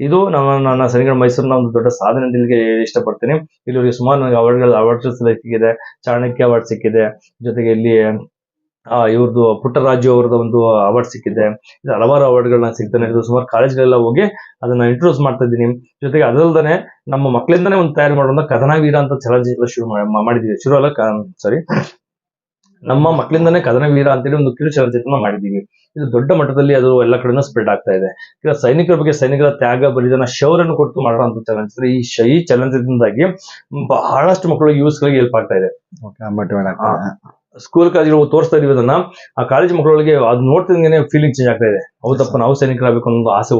Speaker 2: ಇದು ನಮ್ಮ, ನನ್ನ ಸನಿಗಡ ಮೈಸೂರಿನ ಒಂದು ದೊಡ್ಡ ಸಾಧನೆ ಅಂತ ಇಲ್ಲಿಗೆ ಇಷ್ಟಪಡ್ತೀನಿ. ಇಲ್ಲಿ ಸುಮಾರು ನನಗೆ ಅವಾರ್ಡ್ಗಳು, ಅವಾರ್ಡ್ಸ್ ಸಿಕ್ಕಿದೆ. ಚಾಣಕ್ಯ ಅವಾರ್ಡ್ ಸಿಕ್ಕಿದೆ. ಜೊತೆಗೆ ಇಲ್ಲಿ ಇವ್ರದ್ದು ಪುಟ್ಟರಾಜು ಅವ್ರದ್ದು ಒಂದು ಅವಾರ್ಡ್ ಸಿಕ್ಕಿದೆ. ಇದು ಹಲವಾರು ಅವಾರ್ಡ್ಗಳನ್ನ ಸಿಗ್ತಾನೆ. ಇದು ಸುಮಾರು ಕಾಲೇಜ್ಗಳೆಲ್ಲ ಹೋಗಿ ಅದನ್ನ ಇಂಟ್ರೊಡ್ಯೂಸ್ ಮಾಡ್ತಾ ಇದ್ದೀನಿ. ಜೊತೆಗೆ ಅದಲ್ದೇ ನಮ್ಮ ಮಕ್ಕಳಿಂದನೇ ಒಂದು ತಯಾರು ಮಾಡುವಂತ ಕಥನವೀರ ಅಂತ ಚಲನಚಿತ್ರ ಶುರು ಮಾಡಿದ್ದೀವಿ ಶುರು ಅಲ್ಲ ಸಾರಿ ನಮ್ಮ ಮಕ್ಕಳಿಂದನೇ ಕದನವೀರ ಅಂತೇಳಿ ಒಂದು ಕಿರು ಚಲನಚಿತ್ರನ ಮಾಡಿದ್ದೀವಿ ಇದು ದೊಡ್ಡ ಮಟ್ಟದಲ್ಲಿ ಅದು ಎಲ್ಲ ಕಡೆನೂ ಸ್ಪ್ರೆಡ್ ಆಗ್ತಾ ಇದೆ. ಈಗ ಸೈನಿಕರ ಬಗ್ಗೆ ಸೈನಿಕರ ತ್ಯಾಗ ಬಲಿದಾನ ಶೌರ್ಯನ ಕೊಟ್ಟು ಮಾಡುವಂತ ಚಲನಚಿತ್ರ ಈ ಶೈ ಚಾಲೆಂಜ್ದಿಂದಾಗಿ ಚಲನಚಿತ್ರದಿಂದಾಗಿ ಬಹಳಷ್ಟು ಮಕ್ಕಳು ಯೂಸ್ಗಳಿಗೆ ಹೆಲ್ಪ್ ಆಗ್ತಾ ಇದೆ. ಸ್ಕೂಲ್ ಕಾಲೇಜ್ ತೋರಿಸ್ತಾ ಇದೀವಿ ಅದನ್ನ ಆ ಕಾಲೇಜ್ ಮಕ್ಕಳಿಗೆ ಅದು ನೋಡ್ತಿದ್ದಂಗೆ ಫೀಲಿಂಗ್ ಚೇಂಜ್ ಆಗ್ತಾ ಇದೆ. ಹೌದಪ್ಪ, ನಾವು ಸೈನಿಕರಾಗಬೇಕು ಅನ್ನೋದು ಆಸೆ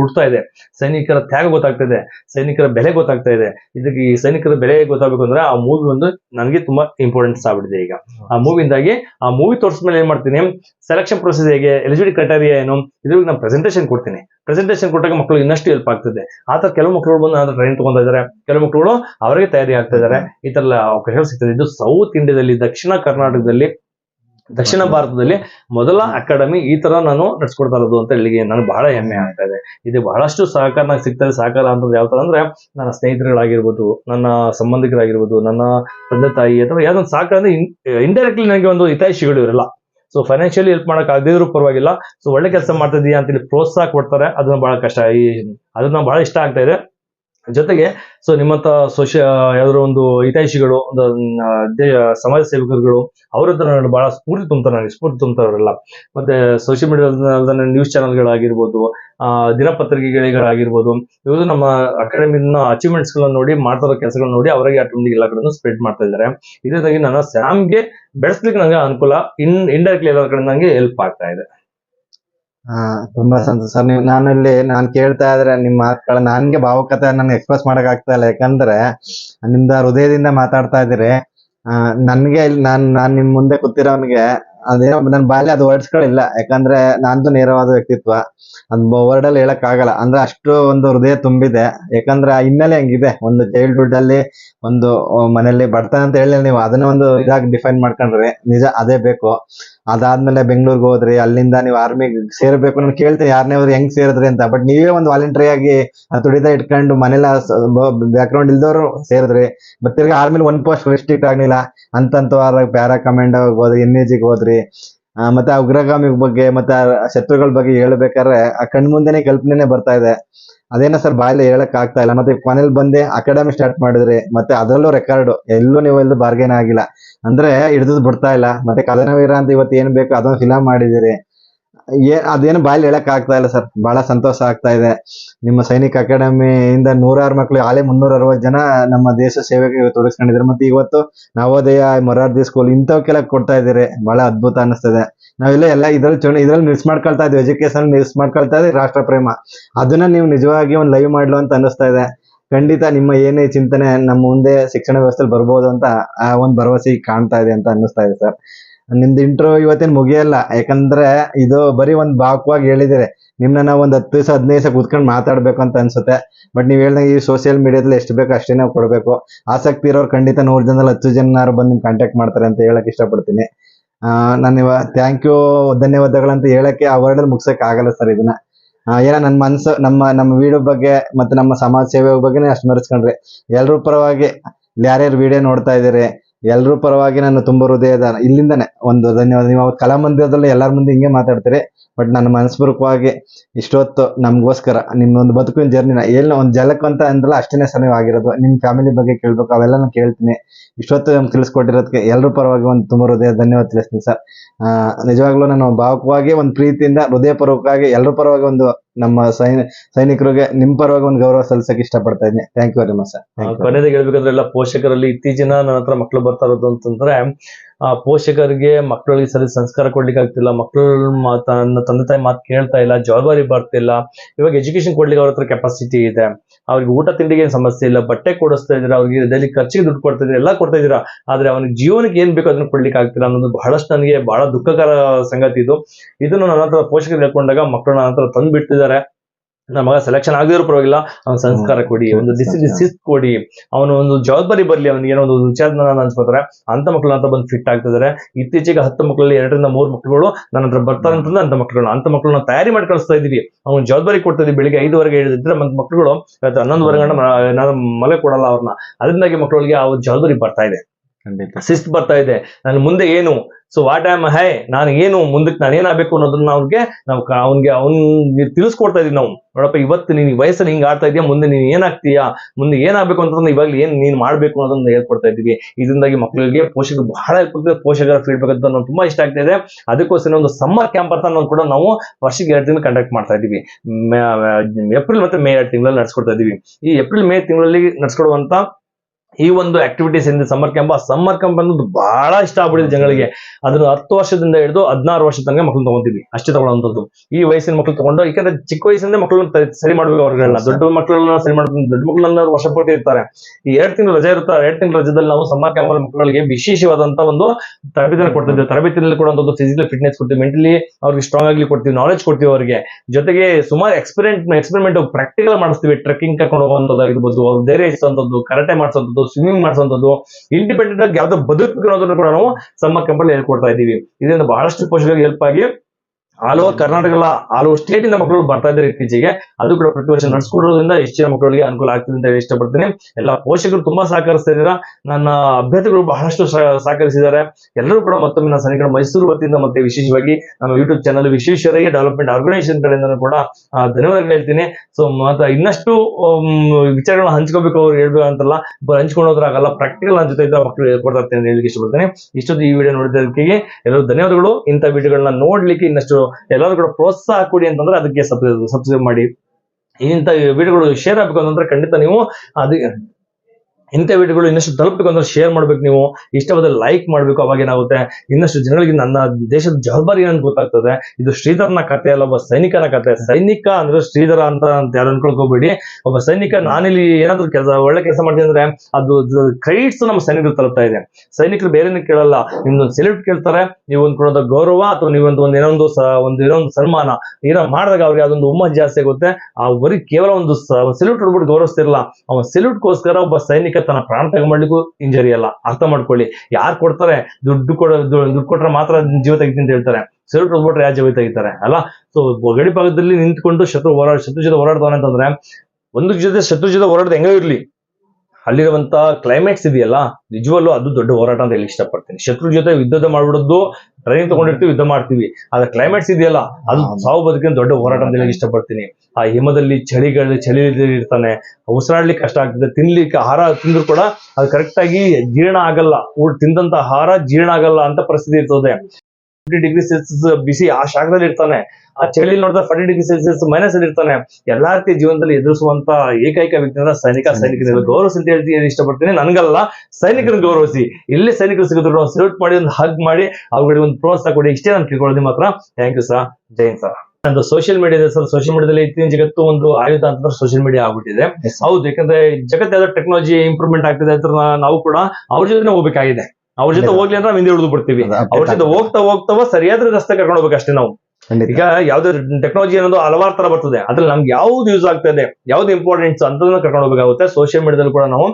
Speaker 2: ಹುಡ್ತಾ ಇದೆ. ಸೈನಿಕರ ತ್ಯಾಗ ಗೊತ್ತಾಗ್ತಾ ಇದೆ ಸೈನಿಕರ ಬೆಲೆ ಗೊತ್ತಾಗ್ತಾ ಇದೆ ಇದಕ್ಕೆ ಈ ಸೈನಿಕರ ಬೆಲೆ ಗೊತ್ತಾಗಬೇಕು ಅಂದ್ರೆ ಆ ಮೂವಿ ಒಂದು ನನಗೆ ತುಂಬಾ ಇಂಪಾರ್ಟೆನ್ಸ್ ಆಗ್ಬಿಟ್ಟಿದೆ ಈಗ. ಆ ಮೂವಿಂದಾಗಿ ಆ ಮೂವಿ ತೋರಿಸ್ಮೇಲೆ ಏನ್ ಮಾಡ್ತೀನಿ? ಸೆಲೆಕ್ಷನ್ ಪ್ರೊಸೆಸ್ ಹೇಗೆ? ಎಲಿಜಿಬಿಲಿಟಿ ಕ್ರೈಟೇರಿಯಾ ಏನು? ಇದ್ರಿಗೆ ನಾನು ಪ್ರೆಸೆಂಟೇಷನ್ ಕೊಡ್ತೀನಿ. ಪ್ರೆಸೆಂಟೇಷನ್ ಕೊಟ್ಟಾಗ ಮಕ್ಕಳು ಇನ್ನಷ್ಟು ಹೆಲ್ಪ್ ಆಗ್ತದೆ. ಆ ತರ ಕೆಲವು ಮಕ್ಕಳು ಬಂದು ನಾನು ಟ್ರೈನ್ ತಗೊಂತಾ ಇದ್ದಾರೆ. ಕೆಲವು ಮಕ್ಕಳು ಅವರಿಗೆ ತಯಾರಿ ಆಗ್ತಾ ಇದ್ದಾರೆ. ಈ ತರ ಅವಕಾಶ ಸಿಗ್ತದೆ. ಇದು ಸೌತ್ ಇಂಡಿಯಾದಲ್ಲಿ ದಕ್ಷಿಣ ಕರ್ನಾಟಕದಲ್ಲಿ ದಕ್ಷಿಣ ಭಾರತದಲ್ಲಿ ಮೊದಲ ಅಕಾಡೆಮಿ ಈ ತರ ನಾನು ನಡ್ಸ್ಕೊಡ್ತಾ ಇರೋದು ಅಂತ ಹೇಳಿ ನನಗೆ ಬಹಳ ಹೆಮ್ಮೆ ಆಗ್ತಾ ಇದೆ. ಇದು ಬಹಳಷ್ಟು ಸಹಕಾರ ನಂಗೆ ಸಿಗ್ತದೆ ಸಹಕಾರ ಅಂತಂದ್ರೆ ಯಾವ ತರ ಅಂದ್ರೆ ನನ್ನ ಸ್ನೇಹಿತರುಗಳಾಗಿರ್ಬೋದು ನನ್ನ ಸಂಬಂಧಿಕರಾಗಿರ್ಬೋದು ನನ್ನ ತಂದೆ ತಾಯಿ ಅಥವಾ ಯಾವ್ದೊಂದು ಸಹಕಾರ ಅಂದ್ರೆ ಇಂಡೈರೆಕ್ಟ್ಲಿ ನನಗೆ ಒಂದು ಹಿತೈಷಿಗಳು ಇರಲ್ಲ ಸೊ ಫೈನಾನ್ಷಿಯಲಿ ಹೆಲ್ಪ್ ಮಾಡಕ್ ಆಗದಿದ್ರು ಪರವಾಗಿಲ್ಲ. ಸೊ ಒಳ್ಳೆ ಕೆಲಸ ಮಾಡ್ತಿದೀಯಾ ಅಂತೇಳಿ ಪ್ರೋತ್ಸಾಹ ಕೊಡ್ತಾರೆ. ಅದನ್ನ ಬಹಳ ಕಷ್ಟ. ಈ ಅದನ್ನ ಬಹಳ ಇಷ್ಟ ಆಗ್ತಾ ಇದೆ. ಜೊತೆಗೆ ಸೊ ನಿಮ್ಮಂತ ಸೋಶ ಯಾವ್ದಾದ್ರು ಒಂದು ಹಿತೈಷಿಗಳು, ಒಂದು ಸಮಾಜ ಸೇವಕರುಗಳು, ಅವ್ರ ಹತ್ರ ನಾನು ಬಹಳ ಸ್ಫೂರ್ತಿ ತುಂಬ್ತಾರೆ, ನನಗೆ ಸ್ಫೂರ್ತಿ ತುಂಬ್ತಾರಲ್ಲ ಮತ್ತೆ ಸೋಷಿಯಲ್ ಮೀಡಿಯಾದ ನ್ಯೂಸ್ ಚಾನಲ್ಗಳಾಗಿರ್ಬೋದು ಆ ದಿನಪತ್ರಿಕೆಗಳಿಗಾಗಿರ್ಬೋದು ಇವರು ನಮ್ಮ ಅಕಾಡೆಮಿನ ಅಚೀವ್ಮೆಂಟ್ಸ್ ಗಳನ್ನ ನೋಡಿ, ಮಾಡ್ತಾರೋ ಕೆಲಸಗಳನ್ನ ನೋಡಿ, ಅವರಿಗೆ ಆಟೋಮೆಟಿಕ್ ಎಲ್ಲ ಕಡೆ ಸ್ಪ್ರೆಡ್ ಮಾಡ್ತಾ ಇದ್ದಾರೆ. ಇದರಿಂದಾಗಿ ನನ್ನ ಸ್ಯಾಮ್ಗೆ ಬೆಳೆಸ್ಲಿಕ್ಕೆ ನಂಗೆ ಅನುಕೂಲ, ಇನ್ ಇಂಡೈರೆಕ್ಟ್ಲಿ ಎಲ್ಲ ಕಡೆ ನಂಗೆ ಹೆಲ್ಪ್ ಆಗ್ತಾ ಇದೆ.
Speaker 1: ತುಂಬಾ ಸಂತೋಷ. ಸರ್ ನೀವು ಇಲ್ಲಿ ನಾನ್ ಕೇಳ್ತಾ ಇದ್ರೆ ನಿಮ್ಮ ಮಾತುಗಳ ನನ್ಗೆ ಭಾವುಕತೆ ನನ್ಗೆ ಎಕ್ಸ್ಪ್ರೆಸ್ ಮಾಡಕ್ ಆಗ್ತಾ ಇಲ್ಲ. ಯಾಕಂದ್ರೆ ನಿಮ್ದ ಹೃದಯದಿಂದ ಮಾತಾಡ್ತಾ ಇದ್ದೀರಿ. ಆ, ನನ್ಗೆ ಇಲ್ಲಿ ನಾನ್ ನಾನ್ ನಿಮ್ ಮುಂದೆ ಕೂತಿರೋನ್ಗೆ ಅದೇನೋ ನನ್ ಬಾಲ್ಯ ಅದು ವರ್ಡ್ಸ್ಗಳಿಲ್ಲ. ಯಾಕಂದ್ರೆ ನಾನ್ದು ನೇರವಾದ ವ್ಯಕ್ತಿತ್ವ. ಅದ್ ವರ್ಡ್ ಅಲ್ಲಿ ಹೇಳಕ್ ಆಗಲ್ಲ. ಅಂದ್ರೆ ಅಷ್ಟು ಒಂದು ಹೃದಯ ತುಂಬಿದೆ. ಯಾಕಂದ್ರೆ ಆ ಹಿನ್ನೆಲೆ ಹಂಗಿದೆ? ಒಂದು ಚೈಲ್ಡ್ಹುಡ್ ಅಲ್ಲಿ ಒಂದು ಮನೆಯಲ್ಲಿ ಬಡತನ ಅಂತ ಹೇಳಿ ನೀವು. ಅದನ್ನ ಒಂದು ಇದಾಗಿ ಡಿಫೈನ್ ಮಾಡ್ಕೊಂಡ್ರಿ ನಿಜ ಅದೇ ಬೇಕು. ಅದಾದ್ಮೇಲೆ ಬೆಂಗಳೂರಿಗೆ ಹೋದ್ರಿ ಅಲ್ಲಿಂದ ನೀವು ಆರ್ಮಿಗೆ ಸೇರ್ಬೇಕು ನಾನು ಕೇಳ್ತೀನಿ. ಯಾರನ್ನೇ ಅವ್ರು ಹೆಂಗ್ ಸೇರಿದ್ರಿ ಅಂತ. ಬಟ್ ನೀವೇ ಒಂದು ವಾಲಂಟ್ರಿ ಆಗಿ ತುಡಿತ ಇಟ್ಕೊಂಡು ಮನೇಲಿ ಬ್ಯಾಕ್ ಗ್ರೌಂಡ್ ಇಲ್ದವ್ರು ಸೇರಿದ್ರಿ. ಮತ್ತೆ ತಿರ್ಗಿ ಆರ್ಮಿಲಿ ಒಂದ್ ಪೋಸ್ಟ್ ರೆಸ್ಟ್ರಿಕ್ಟ್ ಆಗ್ಲಿಲ್ಲ. ಅಂತಂತ ಪ್ಯಾರಾ ಕಮಾಂಡ್ ಹೋದ್ರಿ ಎನ್ ಎ ಜಿಗೆ ಹೋದ್ರಿ. ಮತ್ತೆ ಆ ಉಗ್ರಗಾಮಿ ಬಗ್ಗೆ, ಮತ್ತೆ ಶತ್ರುಗಳ ಬಗ್ಗೆ ಹೇಳ್ಬೇಕಾದ್ರೆ ಆ ಕಣ್ಮುಂದೆನೆ ಕಲ್ಪನೆನೇ ಬರ್ತಾ ಇದೆ. ಅದೇನೋ ಸರ್ ಬಾಯಲ್ಲಿ ಹೇಳಕ್ ಆಗ್ತಾ ಇಲ್ಲ. ಮತ್ತೆ ಕೊನೆಯಲ್ಲಿ ಬಂದೆ ಅಕಾಡೆಮಿ ಸ್ಟಾರ್ಟ್ ಮಾಡಿದ್ರಿ, ಮತ್ತೆ ಅದರಲ್ಲೂ ರೆಕಾರ್ಡ್ ಎಲ್ಲೂ ನೀವು ಎಲ್ಲೂ ಬಾರ್ಗೇನ್ ಆಗಿಲ್ಲ. ಅಂದ್ರೆ ಹಿಡಿದು ಬಿಡ್ತಾ ಇಲ್ಲ. ಮತ್ತೆ ಕದನವೀರ ಅಂತ ಇವತ್ತು ಏನ್ ಬೇಕು ಅದನ್ನ ಫಿಲಮ್ ಮಾಡಿದಿರಿ ಏ, ಅದೇನು ಬಾಯಲ್ಲಿ ಹೇಳಕ್ ಆಗ್ತಾ ಇಲ್ಲ ಸರ್. ಬಹಳ ಸಂತೋಷ ಆಗ್ತಾ ಇದೆ. ನಿಮ್ಮ ಸೈನಿಕ ಅಕಾಡೆಮಿಯಿಂದ ನೂರಾರು ಮಕ್ಕಳು ಆಲೆ ಮುನ್ನೂರ ಅರವತ್ತು ಜನ ನಮ್ಮ ದೇಶ ಸೇವೆಗೆ ತೊಡಗಿಸ್ಕೊಂಡಿದ್ದಾರೆ. ಮತ್ತೆ ಇವತ್ತು ನವೋದಯ ಮೊರಾರ್ಜಿ ಸ್ಕೂಲ್ ಇಂಥವಕ್ಕೆಲ್ಲ ಕೊಡ್ತಾ ಇದ್ದೀರಿ. ಬಹಳ ಅದ್ಭುತ ಅನಿಸ್ತದೆ ನಾವೆಲ್ಲ ಎಲ್ಲ ಇದ್ರಲ್ಲಿ ಚೋಣ, ಇದ್ರಲ್ಲಿ ಮಿಸ್ ಮಾಡ್ಕೊಳ್ತಾ ಇದ್ವಿ ಎಜುಕೇಶನ್ ಮಿಸ್ ಮಾಡ್ಕೊಳ್ತಾ ಇದ್ವಿ ರಾಷ್ಟ್ರ ಪ್ರೇಮ. ಅದನ್ನ ನೀವು ನಿಜವಾಗಿ ಒಂದು ಲೈವ್ ಮಾಡ್ಲು ಅಂತ ಅನಿಸ್ತಾ ಇದೆ. ಖಂಡಿತ ನಿಮ್ಮ ಏನೇ ಚಿಂತನೆ, ನಮ್ಮ ಮುಂದೆ ಶಿಕ್ಷಣ ವ್ಯವಸ್ಥೆಲಿ ಬರ್ಬೋದು ಅಂತ ಆ ಒಂದು ಭರವಸೆ ಕಾಣ್ತಾ ಇದೆ ಅಂತ ಅನ್ನಿಸ್ತಾ ಇದೆ ಸರ್. ನಿಮ್ದು ಇಂಟರ್ವ್ಯೂ ಇವತ್ತೇನು ಮುಗಿಯಲ್ಲ. ಯಾಕಂದ್ರೆ ಇದು ಬರೀ ಒಂದು ಬಾಕುವಾಗಿ ಹೇಳಿದಿರಿ. ನಿಮ್ಮನ್ನ ನಾವು ಒಂದು ಹತ್ತು ದಿವಸ ಹದಿನೈದು ದಿವಸ ಕೂತ್ಕೊಂಡು ಮಾತಾಡ್ಬೇಕು ಅಂತ ಅನ್ಸುತ್ತೆ. ಬಟ್ ನೀವು ಹೇಳ್ದಂಗೆ ಈ ಸೋಷಿಯಲ್ ಮೀಡಿಯಾದಲ್ಲಿ ಎಷ್ಟು ಬೇಕು ಅಷ್ಟೇ ನಾವು ಕೊಡಬೇಕು. ಆಸಕ್ತಿ ಇರೋರು ಖಂಡಿತ ನೂರು ಜನದಲ್ಲಿ ಹತ್ತು ಜನರು ಬಂದು ನಿಮ್ ಕಾಂಟ್ಯಾಕ್ಟ್ ಮಾಡ್ತಾರೆ ಅಂತ ಹೇಳಕ್ ಇಷ್ಟಪಡ್ತೀನಿ. ನಾನು ಇವ ಥ್ಯಾಂಕ್ ಯು ಧನ್ಯವಾದಗಳಂತ ಹೇಳಕ್ಕೆ ಆ ವರ್ಡಲ್ಲಿ ಮುಗ್ಸಕ್ ಆಗಲ್ಲ ಸರ್ ಇದನ್ನ. ಏನ ನನ್ನ ಮನ್ಸು, ನಮ್ಮ ನಮ್ಮ ವಿಡಿಯೋ ಬಗ್ಗೆ ಮತ್ತೆ ನಮ್ಮ ಸಮಾಜ ಸೇವೆ ಬಗ್ಗೆನೇ ಅಷ್ಟು ಎಲ್ಲರೂ ಪರವಾಗಿ ಯಾರ್ಯಾರು ವಿಡಿಯೋ ನೋಡ್ತಾ ಇದ್ದೀರಿ ಎಲ್ರ ಪರವಾಗಿ ನಾನು ತುಂಬ ಹೃದಯದ ಇಲ್ಲಿಂದನೇ ಒಂದು ಧನ್ಯವಾದ. ನೀವು ಅವತ್ತು ಕಲಾಮಂದಿರದಲ್ಲಿ ಎಲ್ಲರ ಮುಂದೆ ಹಿಂಗೆ ಮಾತಾಡ್ತೀರಿ. ಬಟ್ ನನ್ನ ಮನಸ್ಪೂರ್ವಕವಾಗಿ ಇಷ್ಟೊತ್ತು ನಮಗೋಸ್ಕರ ನಿಮ್ಮೊಂದು ಬದುಕಿನ ಜರ್ನಿನ ಏನು ಒಂದು ಜಲಕ್ ಅಂತ ಅಂದ್ರಲ್ಲ ಅಷ್ಟೇ ಸರ್ ಆಗಿರೋದು. ನಿಮ್ಮ ಫ್ಯಾಮಿಲಿ ಬಗ್ಗೆ ಕೇಳ್ಬೇಕು, ಅವೆಲ್ಲ ನಾನು ಕೇಳ್ತೀನಿ. ಇಷ್ಟೊತ್ತು ನಮ್ಗೆ ತಿಳಿಸ್ಕೊಟ್ಟಿರೋದಕ್ಕೆ ಎಲ್ಲರೂ ಪರವಾಗಿ ಒಂದು ತುಂಬ ಹೃದಯ ಧನ್ಯವಾದ ತಿಳಿಸ್ತೀನಿ ಸರ್. ನಿಜವಾಗ್ಲೂ ನಾನು ಭಾವಕವಾಗಿ ಒಂದು ಪ್ರೀತಿಯಿಂದ, ಹೃದಯಪೂರ್ವಕವಾಗಿ ಎಲ್ಲರೂ ಪರವಾಗಿ ಒಂದು ನಮ್ಮ ಸೈನ್, ಸೈನಿಕರಿಗೆ ನಿಮ್ಮ ಪರವಾಗಿ ಒಂದು ಗೌರವ ಸಲ್ಲಿಸಕ್ಕೆ ಇಷ್ಟಪಡ್ತಾ ಇದ್ದೀನಿ. Thank you very much sir
Speaker 2: ಕೊನೆಯದಾಗಿ ಹೇಳ್ಬೇಕಂದ್ರೆ ಎಲ್ಲ ಪೋಷಕರಲ್ಲಿ ಇತ್ತೀಚಿನ ನನ್ನ ಹತ್ರ ಮಕ್ಕಳು ಬರ್ತಾ ಇರೋದು ಅಂತಂದ್ರೆ, ಆ, ಪೋಷಕರಿಗೆ ಮಕ್ಕಳಿಗೆ ಸರಿ ಸಂಸ್ಕಾರ ಕೊಡ್ಲಿಕ್ಕೆ ಆಗ್ತಿಲ್ಲ ಮಕ್ಕಳು ತನ್ನ ತಂದೆ ತಾಯಿ ಮಾತು ಕೇಳ್ತಾ ಇಲ್ಲ, ಜವಾಬ್ದಾರಿ ಬರ್ತಿಲ್ಲ. ಇವಾಗ ಎಜುಕೇಶನ್ ಕೊಡ್ಲಿಕ್ಕೆ ಅವ್ರ ಹತ್ರ ಕೆಪಾಸಿಟಿ ಇದೆ. ಅವ್ರಿಗೆ ಊಟ ತಿಂಡಿಗೆ ಏನು ಸಮಸ್ಯೆ ಇಲ್ಲ, ಬಟ್ಟೆ ಕೊಡಿಸ್ತಾ ಇದ್ದೀರಾ, ಅವ್ರಿಗೆ ಡೈಲಿ ಖರ್ಚಿಗೆ ದುಡ್ಡು ಕೊಡ್ತಾ ಇದ್ದೀರಾ, ಎಲ್ಲ ಕೊಡ್ತಾ ಇದ್ದೀರಾ, ಆದ್ರೆ ಅವನಿಗೆ ಜೀವನಕ್ಕೆ ಏನು ಬೇಕೋ ಅದನ್ನು ಕೊಡ್ಲಿಕ್ಕೆ ಆಗ್ತಿಲ್ಲ ಅನ್ನೋದು ಬಹಳಷ್ಟು ನನಗೆ ಬಹಳ ದುಃಖಕರ ಸಂಗತಿ ಇದು. ಇದನ್ನು ನನ್ನ ಹತ್ರ ಪೋಷಕರು ಹೇಳ್ಕೊಂಡಾಗ ಮಕ್ಕಳು ನನ್ನ ಹತ್ರ ತಂದು ಬಿಡ್ತಿದ್ದಾರೆ ನನ್ನ ಮಗ ಸೆಲೆಕ್ಷನ್ ಆಗದಿರೋ ಪರವಾಗಿಲ್ಲ ಅವ್ನ ಸಂಸ್ಕಾರ ಕೊಡಿ ಒಂದು
Speaker 1: ಸಂಸ್ಕಾರ.
Speaker 2: ಕೊಡಿ ಅವನು ಒಂದು ಜವಾಬ್ದಾರಿ ಬರಲಿ ಅವ್ನಿಗೆ ಏನೋ ಒಂದು ವಿಚಾರನ ಅನ್ಸ್ಕೊತಾರೆ ಅಂತ ಮಕ್ಕಳು ಅಂತ ಬಂದು ಫಿಟ್ ಆಗ್ತಿದ್ದಾರೆ ಇತ್ತೀಚೆಗೆ ಹತ್ತು ಮಕ್ಕಳಲ್ಲಿ ಎರಡರಿಂದ ಮೂರು ಮಕ್ಕಳುಗಳು ನನ್ನ ಹತ್ರ ಬರ್ತಾರೆ ಅಂತಂದ್ರೆ ಅಂತ ಮಕ್ಕಳು ಅಂತ ಮಕ್ಕಳನ್ನ ತಯಾರಿ ಮಾಡಿ ಕಳಿಸ್ತಾ ಇದೀವಿ ಅವ್ನು ಜವಾಬ್ದಾರಿ ಕೊಡ್ತಾ ಇದೀವಿ ಬೆಳಿಗ್ಗೆ ಐದುವರೆಗೆ ಹೇಳಿದ್ರೆ ಮತ್ತೆ ಮಕ್ಕಳು ಇವತ್ತು ಹನ್ನೊಂದುವರೆ ಗಂಟೆ ಮ- ನಾನು ಮಲೆ ಕೊಡಲ್ಲ ಅವ್ರನ್ನ. ಅದರಿಂದಾಗಿ ಮಕ್ಕಳಿಗೆ ಆ ಜವಾಬ್ದಾರಿ ಬರ್ತಾ ಇದೆ.
Speaker 1: ಖಂಡಿತ.
Speaker 2: ಶಿಸ್ತು ಬರ್ತಾ ಇದೆ. ನಾನು ಮುಂದೆ ಏನು? ಸೊ ವಾಟ್ ಆಮ್ ಹೈ ನಾನು ಏನು? ಮುಂದಕ್ಕೆ ನಾನು ಏನಾಗಬೇಕು ಅನ್ನೋದನ್ನ ಅವ್ನಿಗೆ ನಾವು ಅವ್ನಿಗೆ ಅವ್ನಿಗೆ ತಿಳಿಸ್ಕೊಡ್ತಾ ಇದೀವಿ ನಾವು. ನೋಡಪ್ಪ, ಇವತ್ತು ನೀನು ವಯಸ್ಸಲ್ಲಿ ಹಿಂಗ್ ಆಡ್ತಾ ಇದೀಯಾ? ಮುಂದೆ ನೀನು ಏನಾಗ್ತೀಯಾ? ಮುಂದೆ ಏನಾಗಬೇಕು ಅಂತಂದ್ರೆ ಇವಾಗ ಏನು ನೀನ್ ಮಾಡ್ಬೇಕು ಅನ್ನೋದನ್ನ ಹೇಳ್ಕೊಡ್ತಾ ಇದೀವಿ. ಇದರಿಂದಾಗಿ ಮಕ್ಕಳಿಗೆ ಪೋಷಕರು ಬಹಳ ಆಗ್ತದೆ ಪೋಷಕರ ಫೀಡ್ಬ್ಯಾಕ್ ಅಂತ ನಾವು ತುಂಬಾ ಇಷ್ಟ ಆಗ್ತಾ ಇದೆ. ಅದಕ್ಕೋಸ್ಕರ ಒಂದು ಸಮ್ಮರ್ ಕ್ಯಾಂಪ್ ಅಂತ ನಾವು ಕೂಡ ನಾವು ವರ್ಷಕ್ಕೆ ಎರಡು ತಿಂಗಳು ಕಂಡಕ್ಟ್ ಮಾಡ್ತಾ ಇದೀವಿ. ಏಪ್ರಿಲ್ ಮತ್ತೆ ಮೇ ಎರಡು ತಿಂಗಳಲ್ಲಿ ನಡ್ಸ್ಕೊಡ್ತಾ ಇದೀವಿ. ಈ ಏಪ್ರಿಲ್ ಮೇ ತಿಂಗಳಲ್ಲಿ ನಡ್ಸ್ಕೊಡುವಂತ ಈ ಒಂದು ಆಕ್ಟಿವಿಟೀಸ್ ಇಂದ ಸಮ್ಮರ್ ಕ್ಯಾಂಪ್ ಆ ಸಮ್ಮರ್ ಕ್ಯಾಂಪ್ ಅನ್ನೋದು ಬಹಳ ಇಷ್ಟ ಆಗ್ಬಿಟ್ಟಿದೆ ಜನಗಳಿಗೆ. ಅದನ್ನು ಹತ್ತು ವರ್ಷದಿಂದ ಹಿಡಿದು ಹದಿನಾರು ವರ್ಷ ತನಕ ಮಕ್ಕಳು ತಗೊಂತೀವಿ. ಅಷ್ಟೇ ತಗೊಳ್ಳೋಂಥದ್ದು ಈ ವಯಸ್ಸಿನ ಮಕ್ಕಳು ತಗೊಂಡು ಯಾಕಂದ್ರೆ ಚಿಕ್ಕ ವಯಸ್ಸಿಂದ ಮಕ್ಕಳನ್ನ ಸರಿ ಮಾಡ್ಬೇಕು ಅವ್ರಿಗೆಲ್ಲ ದೊಡ್ಡ ಮಕ್ಕಳನ್ನ ಸರಿ ಮಾಡ್ಬೇಕು ದೊಡ್ಡ ಮಕ್ಕಳನ್ನ ವರ್ಷ ಪೂರ್ತಿ ಇರ್ತಾರೆ. ಈ ಎರಡು ತಿಂಗಳು ರಜೆ ಇರುತ್ತೆ? ಎರಡು ತಿಂಗಳು ರಜದಲ್ಲಿ ನಾವು ಸಮ್ಮರ್ ಕ್ಯಾಂಪ್ ಮಕ್ಕಳಿಗೆ ವಿಶೇಷವಾದಂತ ಒಂದು ತರಬೇತಿ ಕೊಡ್ತಿದ್ವಿ ತರಬೇತಿಯಲ್ಲಿ ಕೊಡುವಂಥದ್ದು ಫಿಸಿಕಲ್ ಫಿಟ್ನೆಸ್ ಕೊಡ್ತೀವಿ. ಮೆಂಟಲಿ ಅವ್ರಿಗೆ ಸ್ಟ್ರಾಂಗ್ ಆಗಿ ಕೊಡ್ತೀವಿ. ನಾಲೆಜ್ ಕೊಡ್ತೀವಿ ಅವರಿಗೆ. ಜೊತೆಗೆ ಸುಮಾರು ಎಕ್ಸ್ಪೆರಿಮೆಂಟ್ ಎಕ್ಸ್ಪೆರಿಮೆಂಟ್ ಪ್ರಾಕ್ಟಿಕಲ್ ಮಾಡಿಸ್ತೀವಿ. ಟ್ರೆಕ್ಕಿಂಗ್ ಕರ್ಕೊಂಡು ಹೋಗುವಂಥದ್ದಾಗಿರ್ಬೋದು ಅವ್ರು ಧೈರ್ಯ ಇಸುವಂಥದ್ದು ಕರಾಟೆ ಮಾಡಿಸುವಂಥದ್ದು ಸ್ವಿಮ್ಮಿಂಗ್ ಮಾಡಿಸುವಂಥದ್ದು ಇಂಡಿಪೆಂಡೆಂಟ್ ಆಗಿ ಯಾವ್ದೋ ಬದುಕು ಅನ್ನೋದನ್ನು ಕೂಡ ನಾವು ಸಮ್ಮ ಕಂಪನಿ ಹೇಳ್ಕೊಡ್ತಾ ಇದ್ದೀವಿ. ಇದರಿಂದ ಬಹಳಷ್ಟು ಪೋಷಕರಿಗೆ ಹೆಲ್ಪ್ ಆಗಿ all over Karnataka all over state ಇಂದ ಮಕ್ಕಳು ಬರ್ತಾ ಇದ್ದಾರೆ ಇತ್ತೀಚೆಗೆ. ಅದು ಕೂಡ ಪ್ರತಿ ವರ್ಷ ನಡೆಸ್ಕೊಡೋದ್ರಿಂದ ಹೆಚ್ಚಿನ ಮಕ್ಕಳಿಗೆ ಅನುಕೂಲ ಆಗ್ತದೆ ಅಂತ ಹೇಳಿ ಇಷ್ಟಪಡ್ತೀನಿ. ಎಲ್ಲ ಪೋಷಕರು ತುಂಬಾ ಸಹಕರಿಸ್ತಾ ನನ್ನ ಅಭ್ಯರ್ಥಿಗಳು ಬಹಳಷ್ಟು ಸಹ- ಸಹಕರಿಸಿದ್ದಾರೆ. ಎಲ್ಲರೂ ಕೂಡ ಮತ್ತೊಮ್ಮೆ ನನ್ನ ಸನಿಕರ ಮೈಸೂರು ವತಿಯಿಂದ ಮತ್ತೆ ವಿಶೇಷವಾಗಿ ನಮ್ಮ YouTube channel Visvesvaraya development organisation ಕಡೆಯಿಂದ ಕೂಡ ಧನ್ಯವಾದಗಳು ಹೇಳ್ತೀನಿ. ಸೊ ಮತ್ತೆ ಇನ್ನಷ್ಟು ವಿಚಾರಗಳನ್ನ ಹಂಚ್ಕೋಬೇಕು ಅವ್ರು ಹೇಳ್ಬೇಕು ಅಂತಲ್ಲ. ಬ- ಹಂಚ್ಕೊಂಡು ಹೋದ್ರಾಗಲ್ಲ ಪ್ರಾಕ್ಟಿಕಲ್ ನನ್ನ ಜೊತೆ ಮಕ್ಕಳು ಹೇಳ್ಕೊಡ್ತಾ ಇರ್ತೀನಿ ಇಷ್ಟಪಡ್ತೀನಿ. ಇಷ್ಟೊತ್ತು ಈ ವಿಡಿಯೋ ನೋಡಿದ್ದಕ್ಕೆ ಎಲ್ಲರೂ ಧನ್ಯವಾದಗಳು. ಇಂಥ ವಿಡಿಯೋಗಳನ್ನ ನೋಡ್ಲಿಕ್ಕೆ ಇನ್ನಷ್ಟು ಎಲ್ಲರೂ ಕೂಡ ಪ್ರೋತ್ಸಾಹ ಕೊಡಿ ಅಂತಂದ್ರೆ ಅದಕ್ಕೆ ಸಬ್ಸ್ಕ್ರೈಬ್ ಮಾಡಿ ಇಂಥ ವಿಡಿಯೋಗಳು ಶೇರ್ ಆಗ್ಬೇಕು ಅಂತಂದ್ರೆ ಖಂಡಿತ ನೀವು ಅದು ಇಂಥ ವಿಡಿಯೋಗಳು ಇನ್ನಷ್ಟು ತಲುಪಬೇಕು ಅಂದ್ರೆ ಶೇರ್ ಮಾಡ್ಬೇಕು ನೀವು. ಇಷ್ಟವಾದ ಲೈಕ್ ಮಾಡ್ಬೇಕು ಅವಾಗ ಏನಾಗುತ್ತೆ ಇನ್ನಷ್ಟು ಜನಗಳಿಗೆ ನನ್ನ ದೇಶದ ಜವಾಬ್ದಾರಿ ಏನಂತ ಗೊತ್ತಾಗ್ತದೆ? ಇದು ಶ್ರೀಧರನ ಕತೆ ಅಲ್ಲ, ಒಬ್ಬ ಸೈನಿಕನ ಕಥೆ ಸೈನಿಕ ಅಂದ್ರೆ ಶ್ರೀಧರ ಅಂತ ಅಂತ ಯಾರು ಅನ್ಕೊಳ್ಕೋಬೇಡಿ. ಒಬ್ಬ ಸೈನಿಕ ನಾನಿಲ್ಲಿ ಏನಾದ್ರು ಕೆಲಸ, ಒಳ್ಳೆ ಕೆಲಸ ಮಾಡ್ತೀನಿ ಅಂದ್ರೆ ಅದು ಕ್ರೆಡಿಟ್ಸ್ ನಮ್ಮ ಸೈನಿಕರು ತಲುಪ್ತಾ ಇದೆ. ಸೈನಿಕರು ಬೇರೆ ಕೇಳಲ್ಲ. ನಿಮ್ದೊಂದು ಸೆಲ್ಯೂಟ್ ಕೇಳ್ತಾರೆ. ನೀವು ಒಂದು ಕೊಡೋದ ಗೌರವ ಅಥವಾ ನೀವೊಂದು ಒಂದು ಏನೊಂದು ಒಂದು ಏನೋ ಒಂದು ಸನ್ಮಾನ. ಏನೋ ಮಾಡಿದಾಗ ಅವ್ರಿಗೆ ಅದೊಂದು ಉಮ್ಮ ಜಾಸ್ತಿ ಆಗುತ್ತೆ. ಆ ಬರೀ ಕೇವಲ ಒಂದು ಸೆಲ್ಯೂಟ್ ಕೊಡ್ಬಿಟ್ಟು ಗೌರವಿಸ್ತಿರಲ್ಲ. ಅವನ ಸೆಲ್ಯೂಟ್ಗೋಸ್ಕರ ಒಬ್ಬ ಸೈನಿಕ ತನ್ನ ಪ್ರಾಣ ತಗೊಂಡ್ಲಿಕ್ಕೂ ಇಂಜರಿ ಅಲ್ಲ. ಅರ್ಥ ಮಾಡ್ಕೊಳ್ಳಿ. ಯಾರು ಕೊಡ್ತಾರೆ? ದುಡ್ಡು ಕೊಡ ದುಡ್ಡು ಕೊಟ್ರೆ ಮಾತ್ರ ಜೀವ ತೆಗಿತೀನಿ ಅಂತ ಹೇಳ್ತಾರೆ. ಸೆಲ್ಯೂಟ್ ಹೊಡ್ಬಿಟ್ರೆ ಯಾರು ಜೀವ ತೆಗಿತಾರೆ? ಅಲ್ಲ? ಸೊ ಗಡಿ ಭಾಗದಲ್ಲಿ ನಿಂತ್ಕೊಂಡು ಶತ್ರು ಹೋರಾಡ, ಶತ್ರು ಜೊತೆ ಹೋರಾಡ್ತಾನೆ ಅಂತಂದ್ರೆ, ಒಂದು ಜೊತೆ ಶತ್ರು ಜೊತೆ ಹೋರಾಡೋದು ಹೆಂಗೋ ಇರ್ಲಿ. ಅಲ್ಲಿರುವಂತ ಕ್ಲೈಮ್ಯಾಕ್ಸ್ ಇದೆಯಲ್ಲ ನಿಜವಲ್ಲೂ ಅದು ದೊಡ್ಡ ಹೋರಾಟ ಅಂತ ಹೇಳಿ ಇಷ್ಟಪಡ್ತೀನಿ. ಶತ್ರು ಜೊತೆ ಯುದ್ಧದ ಮಾಡ್ಬಿಡೋದು ಟ್ರೈನಿಂಗ್ ತಗೊಂಡಿರ್ತೀವಿ ಯುದ್ಧ ಮಾಡ್ತೀವಿ. ಆದ್ರೆ ಕ್ಲೈಮ್ಯಾಕ್ಸ್ ಇದೆಯಲ್ಲ ಅದು ಸಾವು ಬದುಕಿನ ದೊಡ್ಡ ಹೋರಾಟ ಅಂತ ಹೇಳಿ ಇಷ್ಟಪಡ್ತೀನಿ. ಆ ಹಿಮದಲ್ಲಿ ಚಳಿಗಳು ಚಳಿ ಇರ್ತಾನೆ ಉಸಿರಾಡ್ಲಿಕ್ಕೆ ಕಷ್ಟ ಆಗ್ತದೆ ತಿನ್ಲಿಕ್ಕೆ ಆಹಾರ ತಿಂದ್ರು ಕೂಡ ಅದು ಕರೆಕ್ಟ್ ಆಗಿ ಜೀರ್ಣ ಆಗಲ್ಲ. ಊಟ ತಿಂದಂತ ಆಹಾರ ಜೀರ್ಣ ಆಗಲ್ಲ ಅಂತ ಪರಿಸ್ಥಿತಿ ಇರ್ತದೆ. ಫಿಫ್ಟಿ ಡಿಗ್ರಿ ಸೆಲ್ಸಿಯಸ್ ಬಿಸಿ ಆ ಶಾಖದಲ್ಲಿ ಇರ್ತಾನೆ. ಆ ಚಳಿ ನೋಡಿದ್ರೆ ಫಾರ್ಟಿ ಡಿಗ್ರಿ ಸೆಲ್ಸಿಯಸ್ ಮೈನಸ್ ಅಲ್ಲಿ ಇರ್ತಾನೆ. ಎಲ್ಲಾ ರೀತಿ ಜೀವನದಲ್ಲಿ ಎದುರಿಸುವಂತ ಏಕೈಕ ವ್ಯಕ್ತಿ ಅಂದ್ರೆ ಸೈನಿಕ ಸೈನಿಕರಿಗೆ ಗೌರವಿಸಿ ಅಂತ ಹೇಳ್ತೀನಿ ಹೇಳಿ ಇಷ್ಟಪಡ್ತೀನಿ? ನನ್ಗಲ್ಲ ಸೈನಿಕರನ್ನ ಗೌರವಿಸಿ. ಎಲ್ಲಿ ಸೈನಿಕರು ಒಂದು ಸಲ್ಯೂಟ್ ಮಾಡಿ ಒಂದು ಹಗ್ ಮಾಡಿ ಅವ್ರಿಗೆ ಒಂದು ಪ್ರೋತ್ಸಾಹ ಕೊಡಿ. ಇಷ್ಟೇ ನಾನು ಕೇಳ್ಕೊಳ್ಳೋದು ಮಾತ್ರ. Thank you sir Jain sir ನಂದು ಸೋಷಿಯಲ್ ಮೀಡಿಯಾ ಸರ್ ಸೋಷಿಯಲ್ ಮೀಡಿಯಾದಲ್ಲಿ ಇತ್ತಿನ ಜಗತ್ತು ಒಂದು ಆಯುಧ ಅಂತಂದ್ರೆ ಸೋಷಿಯಲ್ ಮೀಡಿಯಾ ಆಗ್ಬಿಟ್ಟಿದೆ. ಹೌದು ಯಾಕಂದ್ರೆ ಜಗತ್ತು ಟೆಕ್ನಾಲಜಿ ಇಂಪ್ರೂವ್ಮೆಂಟ್ ಆಗ್ತಿದೆ ಅಂತ ನಾವು ಕೂಡ ಅವ್ರ ಜೊತೆ ಹೋಗ್ಬೇಕಾಗಿದೆ. ಅವ್ರ ಜೊತೆ ಹೋಗ್ಲಿ ಅಂದ್ರೆ ನಾವು ಹಿಂದೆ ಹಿಡಿದು ಬಿಡ್ತೀವಿ. ಅವ್ರ ಜೊತೆ. ಹೋಗ್ತಾ ಹೋಗ್ತಾವ ಸರಿಯಾದ ರಸ್ತೆ ಕರ್ಕೊಂಡು ಹೋಗ್ಬೇಕು ಅಷ್ಟೇ ನಾವು. ಈಗ ಯಾವ್ದೇ ಟೆಕ್ನಾಲಜಿ ಅನ್ನೋದು ಹಲವಾರು ತರ ಬರ್ತದೆ. ಅದ್ರಲ್ಲಿ ನಮ್ಗೆ ಯಾವ್ದು ಯೂಸ್ ಆಗ್ತಾ ಇದೆ ಯಾವ್ದು ಇಂಪಾರ್ಟೆಂಟ್ಸ್ ಅಂತದನ್ನ ಕರ್ಕೊಂಡು ಹೋಗ್ಬೇಕಾಗುತ್ತೆ. ಸೋಷಿಯಲ್ ಮೀಡಿಯಾದಲ್ಲಿ ಕೂಡ ನಾವು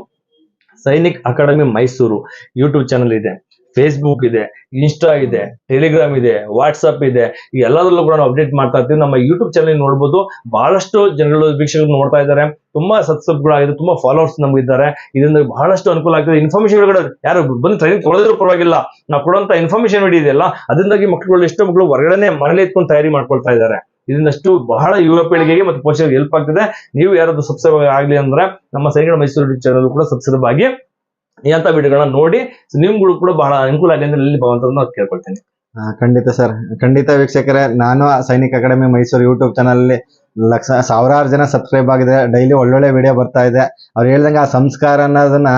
Speaker 2: Sainik academy Mysuru YouTube channel ಇದೆ. ಫೇಸ್ಬುಕ್ ಇದೆ ಇನ್ಸ್ಟಾ ಇದೆ ಟೆಲಿಗ್ರಾಮ್ ಇದೆ ವಾಟ್ಸಪ್ ಇದೆ, ಈ ಎಲ್ಲದರಲ್ಲೂ ಕೂಡ ನಾವು ಅಪ್ಡೇಟ್ ಮಾಡ್ತಾ ಇರ್ತೀವಿ. ನಮ್ಮ ಯೂಟ್ಯೂಬ್ ಚಾನಲ್ ನೋಡ್ಬೋದು. ಬಹಳಷ್ಟು ಜನಗಳು, ವೀಕ್ಷಕರು ನೋಡ್ತಾ ಇದ್ದಾರೆ. ತುಂಬಾ ಸಬ್ಸ್ಕ್ರೈಬ್ಗಳಾಗಿದೆ ತುಂಬಾ ಫಾಲೋವರ್ಸ್ ನಮ್ಗಿದ್ದಾರೆ ಇದರಿಂದ ಬಹಳಷ್ಟು ಅನುಕೂಲ ಆಗ್ತದೆ. ಇನ್ಫಾರ್ಮೇಶನ್ ಕೂಡ ಯಾರು ಬಂದು ಟ್ರೈನಿಂಗ್ ಕೊಡೋದ್ರೂ ಪರವಾಗಿಲ್ಲ. ನಾವು ಕೊಡುವಂತ ಇನ್ಫಾರ್ಮೇಶನ್ ಇದೆಯಲ್ಲ, ಅದರಿಂದಾಗಿ ಮಕ್ಕಳುಗಳು, ಎಷ್ಟೋ ಮಕ್ಕಳು ಹೊರಗಡೆ ಮನೇಲಿ ಇತ್ಕೊಂಡು ತಯಾರಿ ಮಾಡ್ಕೊಳ್ತಾ ಇದ್ದಾರೆ. ಇದರಿಂದಷ್ಟು ಬಹಳ ಯುವ ಪೀಳಿಗೆಗೆ ಮತ್ತು ಪೋಷಕರಿಗೆ ಹೆಲ್ಪ್ ಆಗ್ತದೆ. ನೀವು ಯಾರಾದ್ರೂ ಸಬ್ಸ್ಕ್ರೈಬ್ ಆಗಲಿ ಅಂದ್ರೆ ನಮ್ಮ ಸೈನಿಕರ ಮೈಸೂರು ಚಾನಲ್ ಕೂಡ ಸಬ್ಸ್ಕ್ರೈಬ್ ಆಗಿ ಅಂತ ವಿಡಿಯೋಗಳನ್ನ ನೋಡಿ ನಿಮ್ಗಳು ಕೂಡ ಬಹಳ ಅನುಕೂಲ ಆಗಲಿ ಅಂತ ಇಲ್ಲಿ ಭಾವಂತರನ್ನ ಕೇಳ್ಕೊಳ್ತೀನಿ.
Speaker 1: ಖಂಡಿತ ಸರ್, ಖಂಡಿತ ವೀಕ್ಷಕರೇ, ನಾನು Sainik academy Mysuru YouTube channel ಅಲ್ಲಿ ಲಕ್ಷ ಸಾವಿರಾರು ಜನ ಸಬ್ಸ್ಕ್ರೈಬ್ ಆಗಿದೆ. ಡೈಲಿ ಒಳ್ಳೊಳ್ಳೆ ವಿಡಿಯೋ ಬರ್ತಾ ಇದೆ. ಅವ್ರು ಹೇಳ್ದಂಗೆ ಆ ಸಂಸ್ಕಾರ ಅನ್ನೋದನ್ನ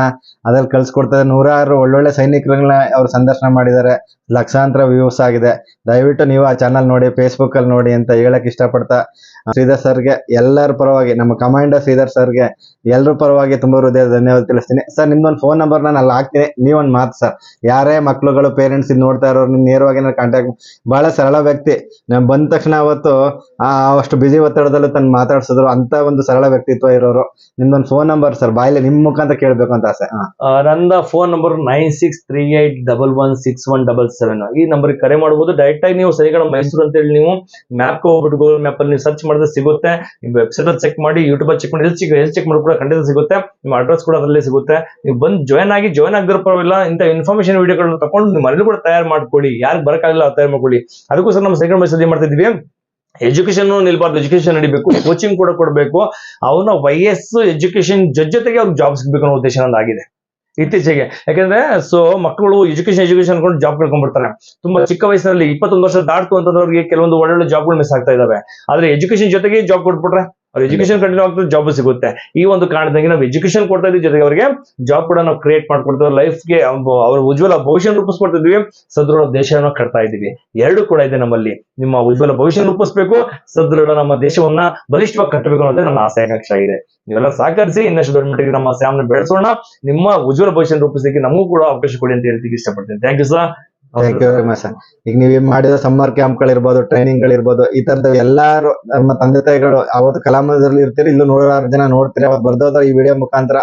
Speaker 1: ಅದ್ರಲ್ಲಿ ಕಳ್ಸಿಕೊಡ್ತಾರೆ. ನೂರಾರು ಒಳ್ಳೊಳ್ಳೆ ಸೈನಿಕರನ್ನ ಅವ್ರು ಸಂದರ್ಶನ ಮಾಡಿದ್ದಾರೆ. ಲಕ್ಷಾಂತರ ವ್ಯೂಸ್ ಆಗಿದೆ. ದಯವಿಟ್ಟು ನೀವು ಆ ಚಾನಲ್ ನೋಡಿ ಫೇಸ್ಬುಕ್ ಅಲ್ಲಿ ನೋಡಿ ಅಂತ ಹೇಳಕ್ ಇಷ್ಟಪಡ್ತಾ, ಶ್ರೀಧರ್ ಸರ್ಗೆ ಎಲ್ಲರ ಪರವಾಗಿ, ನಮ್ಮ ಕಮಾಂಡರ್ ಶ್ರೀಧರ್ ಸರ್ಗೆ ಎಲ್ಲರ ಪರವಾಗಿ ತುಂಬಾ ಹೃದಯ ಧನ್ಯವಾದ ತಿಳಿಸ್ತೀನಿ. ಸರ್ ನಿಮ್ದೊಂದು ಫೋನ್ ನಂಬರ್ ನಾನು ಅಲ್ಲಿ ಹಾಕ್ತೀನಿ. ನೀವೊಂದು ಮಾತು ಸರ್ ಯಾರೇ ಮಕ್ಳುಗಳು ಪೇರೆಂಟ್ಸ್ ಇದು ನೋಡ್ತಾ ಇರೋರು ನೇರವಾಗಿ ಕಾಂಟ್ಯಾಕ್ಟ್ ಬಹಳ ಸರಳ ವ್ಯಕ್ತಿ. ನಾನು ಬಂದ ತಕ್ಷಣ ಅವತ್ತು ಅಷ್ಟು ಬಿಸಿ ಒತ್ತಡದಲ್ಲೂ ತನ್ನ ಮಾತಾಡ್ಸಿದ್ರು ಅಂತ ಒಂದು ಸರಳ ವ್ಯಕ್ತಿತ್ವ ಇರೋರು. ನಿಮ್ದೊಂದು ಫೋನ್ ನಂಬರ್ ಸರ್ ಬಾಯಲ್ಲಿ ನಿಮ್ ಮುಖಾಂತರ ಕೇಳ್ಬೇಕು ಅಂತ ಆಸೆ.
Speaker 2: ನಂದ phone number nine six three eight double one six one double seven ಈ ನಂಬರ್ ಕರೆ ಮಾಡಬಹುದು ಡೈರೆಕ್ಟ್ ಆಗಿ ನೀವು ಸರಿಗಳ ಮೈಸೂರು ಅಂತ ಹೇಳಿ ನೀವು ಮ್ಯಾಪ್ ಹೋಗ್ಬಿಟ್ಟು ಗೂಗಲ್ ಮ್ಯಾಪ್ ಅಲ್ಲಿ ಸರ್ಚ್ ಮಾಡಿದ್ರೆ ಸಿಗುತ್ತೆ. ನಿಮ್ಮ ವೆಬ್ಸೈಟ್ ಅಲ್ಲಿ ಚೆಕ್ ಮಾಡಿ ಯೂಟ್ಯೂಬ್ ಚೆಕ್ ಮಾಡಿ ಚೆಕ್ ಎಲ್ಲಿ ಚೆಕ್ ಮಾಡಿ ಕೂಡ ಖಂಡಿತ ಸಿಗುತ್ತೆ. ನಿಮ್ಮ ಅಡ್ರೆಸ್ ಕೂಡ ಅದರಲ್ಲಿ ಸಿಗುತ್ತೆ. ನೀವು ಬಂದು ಜಾಯ್ನ್ ಆಗಿ ಜಾಯ್ನ್ ಆಗದಿರೋ ಪರವಾಗಿಲ್ಲ. ಇಂಥ ಇನ್ಫಾರ್ಮೇಶನ್ ವಿಡಿಯೋಗಳನ್ನ ತಗೊಂಡು ಮನೇಲಿ ಕೂಡ ತಯಾರು ಮಾಡ್ಕೊಳ್ಳಿ. ಯಾರು ಬರೋಕ್ಕಾಗಲ್ಲ ತಯಾರು ಮಾಡ್ಕೊಳ್ಳಿ. ಅದಕ್ಕೋಸ್ಕರ ನಮ್ಮ ಸೈಕಲ್ ಮೈಸೂರು ಮಾಡ್ತಿದ್ವಿ ಎಜುಕೇಶನ್ ನಿಲ್ಬಾರ್ದು ಎಜುಕೇಶನ್ ನಡಿಬೇಕು ಕೋಚಿಂಗ್ ಕೂಡ ಕೊಡಬೇಕು. ಅವನ ವಯಸ್ಸು ಎಜುಕೇಶನ್ ಜೊತೆಗೆ ಅವ್ರಿಗೆ ಜಾಬ್ ಸಿಗ್ಬೇಕು ಅನ್ನೋ ಉದ್ದೇಶ ಆಗಿದೆ. ಇತ್ತೀಚೆಗೆ. ಯಾಕಂದ್ರೆ ಸೊ ಮಕ್ಕಳು ಎಜುಕೇಶನ್ ಎಜುಕೇಶನ್ ಅನ್ಕೊಂಡು ಜಾಬ್ ಕಳ್ಕೊಂಡ್ಬಿಡ್ತಾರೆ. ತುಂಬಾ ಚಿಕ್ಕ ವಯಸ್ಸಿನಲ್ಲಿ ಇಪ್ಪತ್ತೊಂದು ವರ್ಷ ದಾಟ್ತು ಅಂತಂದ್ರೆ ಕೆಲವೊಂದು ಒಳ್ಳೊಳ್ಳೆ ಜಾಬ್ಗಳು ಮಿಸ್ ಆಗ್ತಾ ಇದಾವೆ. ಆದ್ರೆ ಎಜುಕೇಶನ್ ಜೊತೆಗೆ ಜಾಬ್ ಕೊಟ್ಬಿಟ್ರೆ ಅವ್ರ ಎಜುಕೇಶನ್ ಕಂಟಿನ್ಯೂ ಆಗ್ತದೆ ಜಾಬ್ ಸಿಗುತ್ತೆ. ಈ ಒಂದು ಕಾರಣದಾಗಿ ನಾವು ಎಜುಕೇಶನ್ ಕೊಡ್ತಾ ಇದ್ದೀವಿ ಜೊತೆಗೆ ಅವರಿಗೆ ಜಾಬ್ ಕೂಡ ನಾವು ಕ್ರಿಯೇಟ್ ಮಾಡ್ಕೊಡ್ತೀವಿ. ಲೈಫ್ಗೆ ಅವ್ರ ಉಜ್ವಲ ಭವಿಷ್ಯ ರೂಪಿಸ್ಕೊಡ್ತಿದ್ವಿ. ಸದೃಢ ದೇಶವನ್ನು ಕಟ್ತಾ ಇದ್ದೀವಿ. ಎರಡು ಕೂಡ ಇದೆ ನಮ್ಮಲ್ಲಿ. ನಿಮ್ಮ ಉಜ್ವಲ ಭವಿಷ್ಯ ರೂಪಿಸ್ಬೇಕು ಸದೃಢ ನಮ್ಮ ದೇಶವನ್ನ ಬಲಿಷ್ಠವಾಗಿ ಕಟ್ಟಬೇಕು ಅನ್ನೋದೇ ನನ್ನ ಆಸೆ ಆಕಾಂಕ್ಷೆ ಆಗಿದೆ ನೀವೆಲ್ಲ ಸಹಕರಿಸಿ ಇನ್ನಷ್ಟು ದೊಡ್ಡ ಮಟ್ಟಿಗೆ ನಮ್ಮ ಸ್ಯಾಮ್ನ ಬೆಳೆಸೋಣ. ನಿಮ್ಮ ಉಜ್ವಲ ಭವಿಷ್ಯ ರೂಪಿಸಲಿಕ್ಕೆ ನಮಗೂ ಕೂಡ ಅವಕಾಶ ಕೊಡಿ ಅಂತ ಹೇಳ್ತಿಕ್ಕೆ ಇಷ್ಟಪಡ್ತೀನಿ. Thank you sir
Speaker 1: thank you very much ಈಗ ನೀವು ಮಾಡಿದ ಸಮ್ಮರ್ ಕ್ಯಾಂಪ್ಗಳಿರ್ಬೋದು ಟ್ರೈನಿಂಗ್ಗಳಿರ್ಬೋದು ಈ ತರದ ಎಲ್ಲಾರು ನಮ್ಮ ತಂದೆ ತಾಯಿಗಳು ಅವತ್ತು ಕಲಾಮದಲ್ಲಿ ಇರ್ತೀರಿ, ಇಲ್ಲೂ ನೂರಾರು ಜನ ನೋಡ್ತೀರಿ ಅವತ್ತು ಬರ್ದೋದ್ರ ಈ ವಿಡಿಯೋ ಮುಖಾಂತರ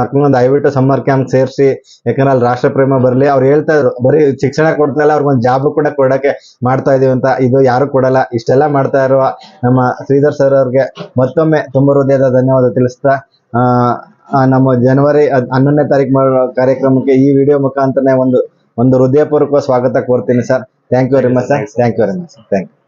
Speaker 1: ಮಕ್ಕಳನ್ನ ದಯವಿಟ್ಟು ಸಮ್ಮರ್ ಕ್ಯಾಂಪ್ ಸೇರಿಸಿ, ಯಾಕಂದ್ರೆ ಅಲ್ಲಿ ರಾಷ್ಟ್ರ ಪ್ರೇಮ ಬರಲಿ. ಅವ್ರು ಹೇಳ್ತಾ ಇದ್ರು, ಬರೀ ಶಿಕ್ಷಣ ಕೊಡ್ತಾ ಇಲ್ಲ ಅವ್ರಿಗೊಂದು ಜಾಬ್ ಕೂಡ ಕೊಡಕ್ಕೆ ಮಾಡ್ತಾ ಇದೀವಿ ಅಂತ, ಇದು ಯಾರು ಕೊಡಲ್ಲ, ಇಷ್ಟೆಲ್ಲ ಮಾಡ್ತಾ ಇರುವ ನಮ್ಮ ಶ್ರೀಧರ್ ಸರ್ ಅವ್ರಿಗೆ ಮತ್ತೊಮ್ಮೆ ತುಂಬ ಹೃದಯದ ಧನ್ಯವಾದ ತಿಳಿಸ್ತಾ ನಮ್ಮ ಜನವರಿ ಹನ್ನೊಂದನೇ ತಾರೀಕು ಮಾಡೋ ಕಾರ್ಯಕ್ರಮಕ್ಕೆ ಈ ವಿಡಿಯೋ ಮುಖಾಂತರನೇ ಒಂದು ಒಂದು ಹೃದಯಪೂರ್ವಕ ಸ್ವಾಗತ ಕೋರ್ತೀನಿ sir. Thank you very much sir thank you very much thank you